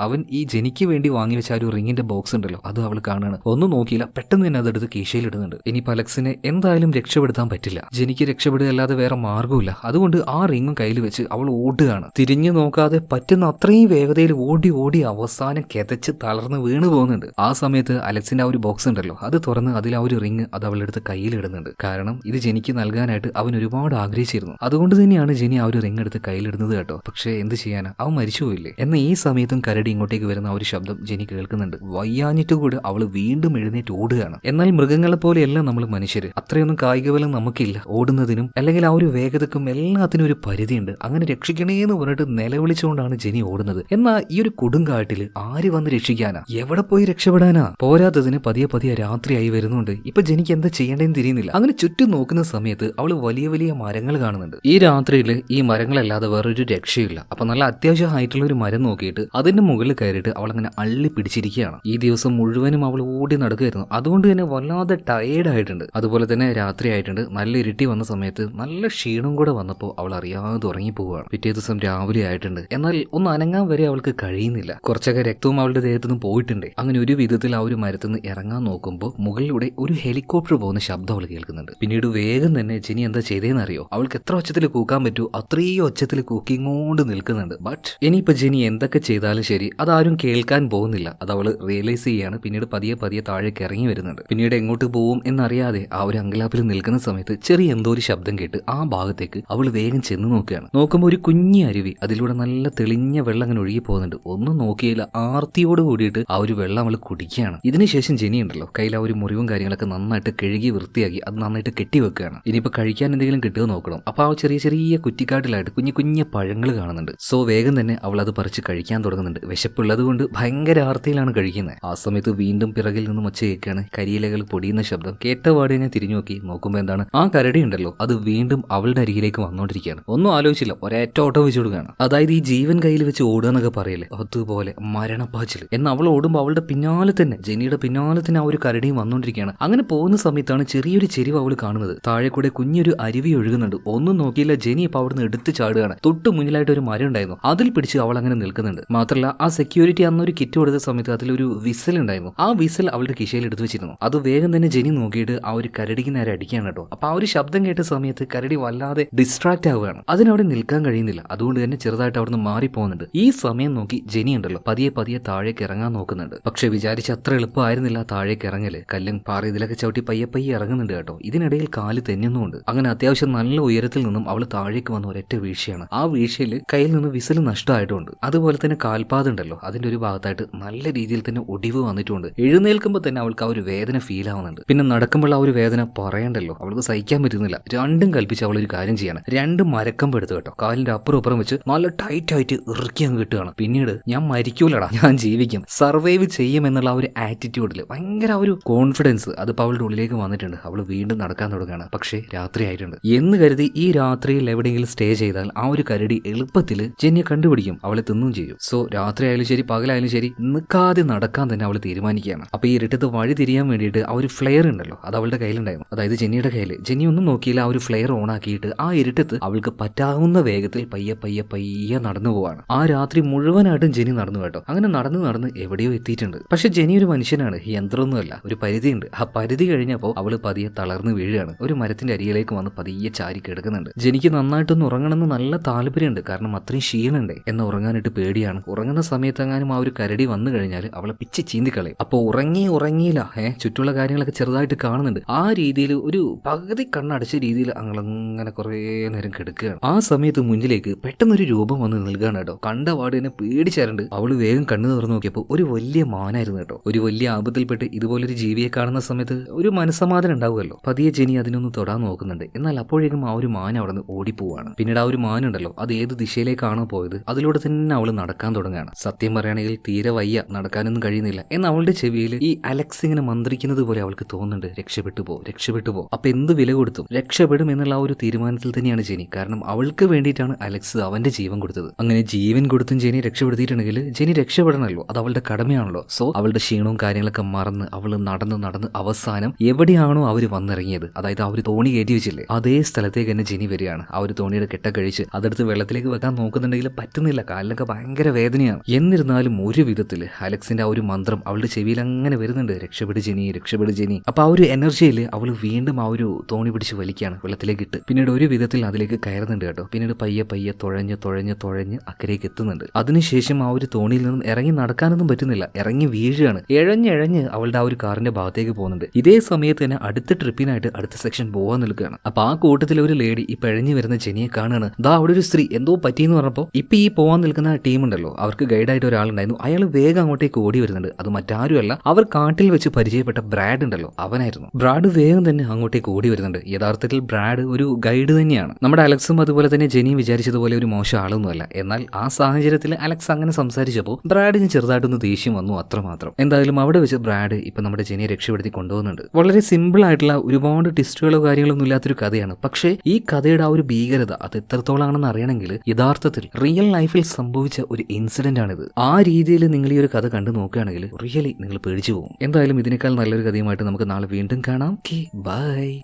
അവൻ ഈ ജനിക്ക് വേണ്ടി വാങ്ങി വെച്ച ഒരു റിങ്ങിന്റെ ബോക്സ് ഉണ്ടല്ലോ അത് അവൾ കാണുകയാണ്. ഒന്നും നോക്കിയില്ല. പെട്ടെന്ന് തന്നെ അതെടുത്ത് കീശയിൽ ഇടുന്നുണ്ട്. ഇനിയിപ്പോൾ അലക്സിനെ എന്തായാലും രക്ഷപ്പെടുത്താൻ പറ്റില്ല. ജനിക്ക് രക്ഷപ്പെടുകയല്ലാതെ വേറെ മാർഗമില്ല അതുകൊണ്ട് ആ റിങ്ങും കയ്യിൽ വെച്ച് അവൾ ഓടുകയാണ്. തിരിഞ്ഞു നോക്കാതെ പറ്റുന്ന അത്രയും വേഗതയിൽ ഓടി ഓടി അവസാനം കിതച്ച് തളർന്ന് വീണ് പോകുന്നുണ്ട്. ആ സമയത്ത് അലക്സിന്റെ ആ ഒരു ബോക്സ് ഉണ്ടല്ലോ അത് തുറന്ന് അതിൽ ആ ഒരു റിങ് അത് അവളെടുത്ത് കയ്യിലിടുന്നുണ്ട് കാരണം ഇത് ജനിക്ക് നൽകാനായിട്ട് അവൻ ഒരുപാട് ആഗ്രഹിച്ചിരുന്നു. അതുകൊണ്ട് തന്നെയാണ് ആ ഒരു റിങ് എടുത്ത് കയ്യിലിടുന്നത് കേട്ടോ. പക്ഷേ എന്ത് ചെയ്യാനാ? അവൻ മരിച്ചുപോയില്ലേ എന്ന ഈ സമയത്തും കരടി ഇങ്ങോട്ടേക്ക് വരുന്ന ആ ഒരു ശബ്ദം ജെനി കേൾക്കുന്നുണ്ട്. വയ്യാഞ്ഞിട്ട് കൂടെ അവൾ വീണ്ടും എഴുന്നേറ്റ് ഓടുകയാണ്. എന്നാൽ മൃഗങ്ങളെ പോലെയല്ല നമ്മൾ മനുഷ്യർ അത്രയൊന്നും കായിക ബലം നമുക്കില്ല. ഓടുന്നതിനും അല്ലെങ്കിൽ ആ ഒരു വേഗതക്കും എല്ലാത്തിനും ഒരു പരിധിയുണ്ട്. അങ്ങനെ രക്ഷിക്കണേ എന്ന് പറഞ്ഞിട്ട് നിലവിളിച്ചുകൊണ്ടാണ് ജെനി ഓടുന്നത്. എന്നാൽ ഈ ഒരു കൊടുങ്കാട്ടിൽ ആര് വന്ന് രക്ഷിക്കാനാ? എവിടെ പോയി രക്ഷപ്പെടാനാ? പോരാത്തതിന് പതിയെ പതിയെ രാത്രിയായി വരുന്നുണ്ട്. ഇപ്പൊ ജെനിക്ക് എന്താ ചെയ്യേണ്ടതെന്ന് തിരിയുന്നില്ല. അങ്ങനെ ചുറ്റും നോക്കുന്ന സമയത്ത് അവൾ വലിയ വലിയ മരങ്ങൾ കാണുന്നുണ്ട്. ഈ രാത്രിയിൽ ഈ മരങ്ങളല്ലാതെ വേറൊരു രക്ഷയില്ല അപ്പൊ നല്ല അത്യാവശ്യം ഹൈറ്റുള്ള ഒരു മരം നോക്കിയിട്ട് അതിന്റെ മുകളിൽ കയറിയിട്ട് അവൾ അങ്ങനെ അള്ളി പിടിച്ചിരിക്കുകയാണ്. ഈ ദിവസം മുഴുവനും അവൾ ഓടി നടക്കുകയായിരുന്നു അതുകൊണ്ട് തന്നെ വല്ലാതെ ടയേർഡ് ആയിട്ടുണ്ട്. അതുപോലെ തന്നെ രാത്രി ആയിട്ടുണ്ട്. നല്ല ഇരുട്ടി വന്ന സമയത്ത് നല്ല ക്ഷീണം കൂടെ വന്നപ്പോൾ അവൾ അറിയാതെ ഉറങ്ങിപ്പോവുകയാണ് പിറ്റേ ദിവസം രാവിലെ ആയിട്ടുണ്ട്. എന്നാൽ ഒന്ന് അനങ്ങാൻ വരെ അവൾക്ക് കഴിയുന്നില്ല. കുറച്ചൊക്കെ രക്തവും അവളുടെ ദേഹത്തു നിന്ന് പോയിട്ടുണ്ട്. അങ്ങനെ ഒരു വിധത്തിൽ ആ ഒരു മരത്തിൽ നിന്ന് ഇറങ്ങാൻ നോക്കുമ്പോൾ മുകളിലൂടെ ഒരു ഹെലികോപ്റ്റർ പോകുന്ന ശബ്ദം അവൾ കേൾക്കുന്നുണ്ട്. പിന്നീട് വേഗം തന്നെ ജിനി എന്താ ചെയ്തേന്നറിയോ? അവൾക്ക് എത്ര വച്ചത്തിൽ കൂക്കാൻ പറ്റൂ? അത്രയും ഒച്ചത്തിൽ കൂക്കിങ്ങോണ്ട് നിൽക്കുന്നുണ്ട്. ബട്ട് ഇനിയിപ്പോൾ ജെനി എന്തൊക്കെ ചെയ്താലും ശരി അതാരും കേൾക്കാൻ പോകുന്നില്ല. അത് അവൾ റിയലൈസ് ചെയ്യാണ്. പിന്നീട് പതിയെ പതിയെ താഴേക്ക് ഇറങ്ങി വരുന്നുണ്ട്. പിന്നീട് എങ്ങോട്ട് പോവും എന്നറിയാതെ ആ ഒരു അങ്കലാപ്പിൽ നിൽക്കുന്ന സമയത്ത് ചെറിയ എന്തോ ഒരു ശബ്ദം കേട്ട് ആ ഭാഗത്തേക്ക് അവൾ വേഗം ചെന്ന് നോക്കുകയാണ്. നോക്കുമ്പോൾ ഒരു കുഞ്ഞി അരുവി അതിലൂടെ നല്ല തെളിഞ്ഞ വെള്ളം അങ്ങനെ ഒഴുകി പോകുന്നുണ്ട്. ഒന്നും നോക്കിയില്ല. ആർത്തിയോട് കൂടിയിട്ട് ആ ഒരു വെള്ളം അവൾ കുടിക്കുകയാണ്. ഇതിനുശേഷം ജെനി ഉണ്ടല്ലോ കയ്യിൽ ആ ഒരു മുറിവും കാര്യങ്ങളൊക്കെ നന്നായിട്ട് കഴുകി വൃത്തിയാക്കി അത് നന്നായിട്ട് കെട്ടിവെക്കുകയാണ്. ഇനിയിപ്പോൾ കഴിക്കാൻ എന്തെങ്കിലും കിട്ടുമോ നോക്കണം. അപ്പോൾ ആ ചെറിയ ചെറിയ കുറ്റിക്കാട്ടിലായിട്ട് കുഞ്ഞു കുഞ്ഞു പഴങ്ങൾ കാണുന്നുണ്ട്. സോ വേഗം തന്നെ അവൾ അത് പറിച്ച് കഴിക്കാൻ തുടങ്ങുന്നുണ്ട്. വിശപ്പുള്ളത് കൊണ്ട് ഭയങ്കര ആർത്തിയിലാണ് കഴിക്കുന്നത്. ആ സമയത്ത് വീണ്ടും പിറകിൽ നിന്നും ഒച്ച കേൾക്കുകയാണ് കരിയിലകൾ പൊടിയുന്ന ശബ്ദം കേട്ട പാടെ ഞാൻ തിരിഞ്ഞു നോക്കി. നോക്കുമ്പോൾ എന്താണ്? ആ കരടി ഉണ്ടല്ലോ അത് വീണ്ടും അവളുടെ അരികിലേക്ക് വന്നുകൊണ്ടിരിക്കുകയാണ് ഒന്നും ആലോചിച്ചില്ല. ഒരേറ്റ ഓട്ടം വെച്ച് കൊടുക്കുകയാണ് അതായത് ഈ ജീവൻ കയ്യിൽ വെച്ച് ഓടുക എന്നൊക്കെ പറയില്ലേ അതുപോലെ മരണപ്പാച്ചിൽ എന്ന് അവൾ ഓടുമ്പോൾ അവളുടെ പിന്നാലെ തന്നെ ജെനിയുടെ പിന്നാലെ തന്നെ ആ ഒരു കരടിയും വന്നുകൊണ്ടിരിക്കുകയാണ് അങ്ങനെ പോകുന്ന സമയത്താണ് ചെറിയൊരു ചെരിവ് അവൾ കാണുന്നത്. താഴെ കൂടെ കുഞ്ഞൊരു അരുവി ഒഴുകുന്നുണ്ട്. ഒന്നും നോക്കിയില്ല. ജെനി അവിടുന്ന് എടുത്ത് ചാടുകയാണ്. തൊട്ട് മുന്നിലായിട്ട് ഒരു മരം ഉണ്ടായിരുന്നു. അതിൽ പിടിച്ച് അവൾ അങ്ങനെ നിൽക്കുന്നുണ്ട്. മാത്രമല്ല ആ സെക്യൂരിറ്റി അന്ന് ഒരു കിറ്റ് കൊടുത്ത സമയത്ത് അതിലൊരു വിസൽ ഉണ്ടായിരുന്നു. ആ വിസൽ അവളുടെ കിശയിൽ എടുത്തു വെച്ചിരുന്നു. അത് വേഗം തന്നെ ജെനി നോക്കിയിട്ട് ആ ഒരു കരടിക്ക് നേരെ അടിക്കുകയാണ് കേട്ടോ. അപ്പൊ ആ ഒരു ശബ്ദം കേട്ട സമയത്ത് കരടി വല്ലാതെ ഡിസ്ട്രാക്ട് ആവുകയാണ്. അതിനവിടെ നിൽക്കാൻ കഴിയുന്നില്ല. അതുകൊണ്ട് തന്നെ ചെറുതായിട്ട് അവിടുന്ന് മാറിപ്പോകുന്നുണ്ട്. ഈ സമയം നോക്കി ജെനി ഉണ്ടല്ലോ. പതിയെ പതിയെ താഴേക്ക് ഇറങ്ങാൻ നോക്കുന്നുണ്ട്. പക്ഷെ വിചാരിച്ച അത്ര എളുപ്പമായിരുന്നില്ല താഴേക്ക് ഇറങ്ങൽ. കല്ലും പാറ ഇതിലൊക്കെ ചവിട്ടി പയ്യെ പയ്യെ ഇറങ്ങുന്നുണ്ട് കേട്ടോ. ഇതിനിടയിൽ കാൽ തെന്നുന്നുണ്ട് അങ്ങനെ അത്യാവശ്യം നല്ല ഉയരത്തിൽ നിന്നും അവൾ താഴേക്ക് വന്ന ഒരൊറ്റ വീഴ്ചയാണ്. ആ വീഴ്ചയിൽ കയ്യിൽ നിന്ന് വിസിൽ നഷ്ടമായിട്ടുണ്ട്. അതുപോലെ തന്നെ കാൽപാത ഉണ്ടല്ലോ അതിന്റെ ഒരു ഭാഗത്തായിട്ട് നല്ല രീതിയിൽ തന്നെ ഒടിവ് വന്നിട്ടുണ്ട്. എഴുന്നേൽക്കുമ്പോൾ തന്നെ അവൾക്ക് ആ ഒരു വേദന ഫീൽ ആവുന്നുണ്ട്. പിന്നെ നടക്കുമ്പോൾ ആ ഒരു വേദന പറയണ്ടല്ലോ അവൾക്ക് സഹിക്കാൻ പറ്റുന്നില്ല. രണ്ടും കൽപ്പിച്ച് അവൾ ഒരു കാര്യം ചെയ്യണം. രണ്ട് മരക്കമ്പ് എടുത്തു കേട്ടോ. കാലിന്റെ അപ്പുറം അപ്പുറം വെച്ച് നല്ല ടൈറ്റ് ആയിട്ട് ഇറുക്കി അങ്ങ് കിട്ടുകയാണ്. പിന്നീട് ഞാൻ മരിക്കൂലടാ ഞാൻ ജീവിക്കും. സർവൈവ് ചെയ്യും എന്നുള്ള ആ ഒരു ആറ്റിറ്റ്യൂഡിൽ ഭയങ്കര ഒരു കോൺഫിഡൻസ് അതിപ്പോൾ അവളുടെ ഉള്ളിലേക്ക് വന്നിട്ടുണ്ട്. അവൾ വീണ്ടും നടക്കാൻ തുടങ്ങുകയാണ്. പക്ഷേ രാത്രി ആയിട്ടുണ്ട് എന്ന് കരുതി ഈ രാത്രിയിൽ എവിടെയെങ്കിലും സ്റ്റേ ചെയ്താൽ ആ ഒരു കരടി എളുപ്പത്തിൽ ജെന്നിയെ കണ്ടുപിടിക്കും അവളെ തിന്നും ചെയ്യും. സോ രാത്രി ആയാലും ശരി പകലായാലും ശരി നിൽക്കാതെ നടക്കാൻ തന്നെ അവൾ തീരുമാനിക്കുകയാണ്. അപ്പൊ ഈ ഇരുട്ടത്ത് വഴി തിരിയാൻ വേണ്ടിയിട്ട് ആ ഒരു ഫ്ലെയർ ഉണ്ടല്ലോ അത് അവളുടെ കയ്യിലുണ്ടായിരുന്നു. അതായത് ജെന്നിയുടെ കയ്യിൽ ജെന്നി ഒന്നും നോക്കിയില്ല ആ ഒരു ഫ്ലെയർ ഓൺ ആക്കിയിട്ട് ആ ഇരുട്ടത്ത് അവൾക്ക് പറ്റാവുന്ന വേഗത്തിൽ പയ്യെ പയ്യെ പയ്യെ നടന്നു പോവാണ്. ആ രാത്രി മുഴുവനായിട്ടും ജെനി നടന്നു കേട്ടോ. അങ്ങനെ നടന്ന് നടന്ന് എവിടെയോ എത്തിയിട്ടുണ്ട്. പക്ഷെ ജെനി ഒരു മനുഷ്യനാണ് യന്ത്രമൊന്നുമല്ല ഒരു പരിധിയുണ്ട്. ആ പരിധി കഴിഞ്ഞപ്പോൾ അവൾ പതിയെ തളർന്ന് വീഴുകയാണ്. ഒരു മരത്തിന്റെ അരിയിലേക്ക് വന്ന് പതിയെ ചാരി കിടക്കുന്നുണ്ട്. ജെനിക്ക് നന്നായിട്ടൊന്ന് ഉറങ്ങണമെന്ന് നല്ല താല്പര്യമുണ്ട്. കാരണം അത്രയും ക്ഷീണുണ്ടേ എന്ന് ഉറങ്ങാനായിട്ട് പേടിയാണ്. ഉറങ്ങുന്ന സമയത്തെങ്ങാനും ആ ഒരു കരടി വന്നു കഴിഞ്ഞാൽ അവളെ പിച്ച് ചീന്തിക്കളയും. അപ്പോൾ ഉറങ്ങി ഉറങ്ങിയില്ല. ഏഹ് ചുറ്റുള്ള കാര്യങ്ങളൊക്കെ ചെറുതായിട്ട് കാണുന്നുണ്ട്. ആ രീതിയിൽ ഒരു പകുതി കണ്ണടച്ച രീതിയിൽ അങ്ങനെ കുറേ നേരം കിടക്കുകയാണ്. ആ സമയത്ത് മുന്നിലേക്ക് പെട്ടെന്നൊരു രൂപം വന്ന് നിൽക്കുകയാണ് കേട്ടോ. കണ്ട പാട് തന്നെ അവൾ വേഗം കണ്ണു തുറന്നു നോക്കിയപ്പോൾ ഒരു വലിയ മാനായിരുന്നു കേട്ടോ. ഒരു വലിയ ആപത്തിൽപ്പെട്ട് ഇതുപോലൊരു ജീവിയെ കാണുന്ന സമയത്ത് ഒരു മനസ്സമാധാനം ഉണ്ടാവുമല്ലോ. പതിയെ ജെനി അതിനൊന്ന് തൊടാൻ നോക്കുന്നുണ്ട്. എന്നാൽ അപ്പോഴേക്കും ആ ഒരു മാൻ അവിടെ നിന്ന് ഓടിപ്പോവാണ്. പിന്നീട് ആ ഒരു മാനുണ്ടല്ലോ അത് ഏത് ദിശയിലേക്കാണോ പോയത് അതിലൂടെ തന്നെ അവൾ നടക്കാൻ തുടങ്ങുകയാണ്. സത്യം പറയുകയാണെങ്കിൽ തീരെ വയ്യ നടക്കാനൊന്നും കഴിയുന്നില്ല. എന്ന് അവളുടെ ചെവിയിൽ ഈ അലക്സ് ഇങ്ങനെ മന്ത്രിക്കുന്നത് പോലെ അവൾക്ക് തോന്നുന്നുണ്ട്. രക്ഷപ്പെട്ടു പോ രക്ഷപ്പെട്ടു പോ. അപ്പൊ എന്ത് വില കൊടുത്തും രക്ഷപ്പെടും എന്നുള്ള ആ ഒരു തീരുമാനത്തിൽ തന്നെയാണ് ജെനി. കാരണം അവൾക്ക് വേണ്ടിയിട്ടാണ് അലക്സ് അവന്റെ ജീവൻ കൊടുത്തത്. അങ്ങനെ ജീവൻ കൊടുത്തും ജെനി രക്ഷപ്പെടുത്തിയിട്ടുണ്ടെങ്കിൽ ജെനി രക്ഷപ്പെടണമല്ലോ അത് അവളുടെ കടമയാണല്ലോ. സോ അവളുടെ ക്ഷീണവും കാര്യങ്ങളൊക്കെ മറന്ന് അവൾ നടന്ന് നടന്ന് അവസാനം എവിടെയാണോ അവർ വന്നിറങ്ങിയത്. അതായത് ഒരു തോണി കയറ്റി വെച്ചില്ലേ അതേ സ്ഥലത്തേക്ക് തന്നെ ജെനി വരികയാണ്. ആ ഒരു തോണി തോണിയുടെ കെട്ട കഴിച്ച് അതെടുത്ത് വെള്ളത്തിലേക്ക് വെക്കാൻ നോക്കുന്നുണ്ടെങ്കിൽ പറ്റുന്നില്ല. കാലിലൊക്കെ ഭയങ്കര വേദനയാണ്. എന്നിരുന്നാലും ഒരു വിധത്തിൽ അലക്സിന്റെ ആ ഒരു മന്ത്രം അവളുടെ ചെവിയിൽ അങ്ങനെ വരുന്നുണ്ട്. രക്ഷപ്പെട് ജനി രക്ഷപ്പെട് ജനി. അപ്പൊ ആ ഒരു എനർജിയിൽ അവൾ വീണ്ടും ആ ഒരു തോണി പിടിച്ച് വലിക്കുകയാണ് വെള്ളത്തിലേക്ക് ഇട്ട്. പിന്നീട് ഒരു വിധത്തിൽ അതിലേക്ക് കയറുന്നുണ്ട് കേട്ടോ. പിന്നീട് പയ്യെ പയ്യെ തുഴഞ്ഞ് തുഴഞ്ഞ് തുഴഞ്ഞ് അക്കരയ്ക്ക് എത്തുന്നുണ്ട്. അതിനുശേഷം ആ ഒരു തോണിയിൽ നിന്നും ഇറങ്ങി നടക്കാനൊന്നും പറ്റുന്നില്ല. ഇറങ്ങി വീഴുകയാണ്. എഴഞ്ഞഴഞ്ഞ് അവളുടെ ആ ഒരു കാറിന്റെ ഭാഗത്തേക്ക് പോകുന്നുണ്ട്. ഇതേ സമയത്ത് തന്നെ അടുത്ത ട്രിപ്പിനായിട്ട് അടുത്ത സെക്ഷൻ പോകാൻ നിൽക്കുകയാണ്. അപ്പൊ ആ കൂട്ടത്തിലെ ഒരു ലേഡി ഈ പഴഞ്ഞു വരുന്ന ജെനിയെ കാണുകയാണ് ദാ അവിടെ ഒരു സ്ത്രീ. എന്തോ പറ്റിയെന്ന് പറഞ്ഞപ്പോൾ ഇപ്പൊ ഈ പോകാൻ നിൽക്കുന്ന ടീം ഉണ്ടല്ലോ അവർക്ക് ഗൈഡായിട്ട് ഒരാളുണ്ടായിരുന്നു. അയാൾ വേഗം അങ്ങോട്ടേക്ക് ഓടി വരുന്നുണ്ട്. അത് മറ്റാരുമല്ല അവർ കാട്ടിൽ വെച്ച് പരിചയപ്പെട്ട ബ്രാഡ് ഉണ്ടല്ലോ. അവനായിരുന്നു. ബ്രാഡ് വേഗം തന്നെ അങ്ങോട്ടേക്ക് ഓടി വരുന്നുണ്ട്. യഥാർത്ഥത്തിൽ ബ്രാഡ് ഒരു ഗൈഡ് തന്നെയാണ്. നമ്മുടെ അലക്സും അതുപോലെ തന്നെ ജെനിയും വിചാരിച്ചതുപോലെ ഒരു മോശം ആളൊന്നുമല്ല. എന്നാൽ ആ സാഹചര്യത്തിൽ അലക്സ് അങ്ങനെ സംസാരിച്ചപ്പോൾ ബ്രാഡിന് ചെറുതായിട്ടൊന്ന് ദേഷ്യം വന്നു അത്രമാത്രം. എന്തായാലും അവിടെ വെച്ച് ബ്രാഡ് ഇപ്പൊ നമ്മുടെ ജെനിയെ രക്ഷപ്പെടുത്തി കൊണ്ടുപോകുന്നുണ്ട്. വളരെ സിമ്പിൾ ആയിട്ടുള്ള ഒരുപാട് ടിസ്റ്റുകളോ കാര്യങ്ങളോ ഒന്നും ഇല്ലാത്തൊരു കഥയാണ്. പക്ഷേ ഈ കഥയുടെ ആ ഒരു ഭീകരത അത് എത്രത്തോളാണെന്ന് അറിയണമെങ്കിൽ യഥാർത്ഥത്തിൽ റിയൽ ലൈഫിൽ സംഭവിച്ച ഒരു ഇൻസിഡന്റ് ആണിത്. ആ രീതിയിൽ നിങ്ങൾ ഈ ഒരു കഥ കണ്ടു നോക്കുകയാണെങ്കിൽ റിയലി നിങ്ങൾ പേടിച്ചു പോകും. എന്തായാലും ഇതിനേക്കാൾ നല്ലൊരു കഥയുമായിട്ട് നമുക്ക് നാളെ വീണ്ടും കാണാം. ബൈ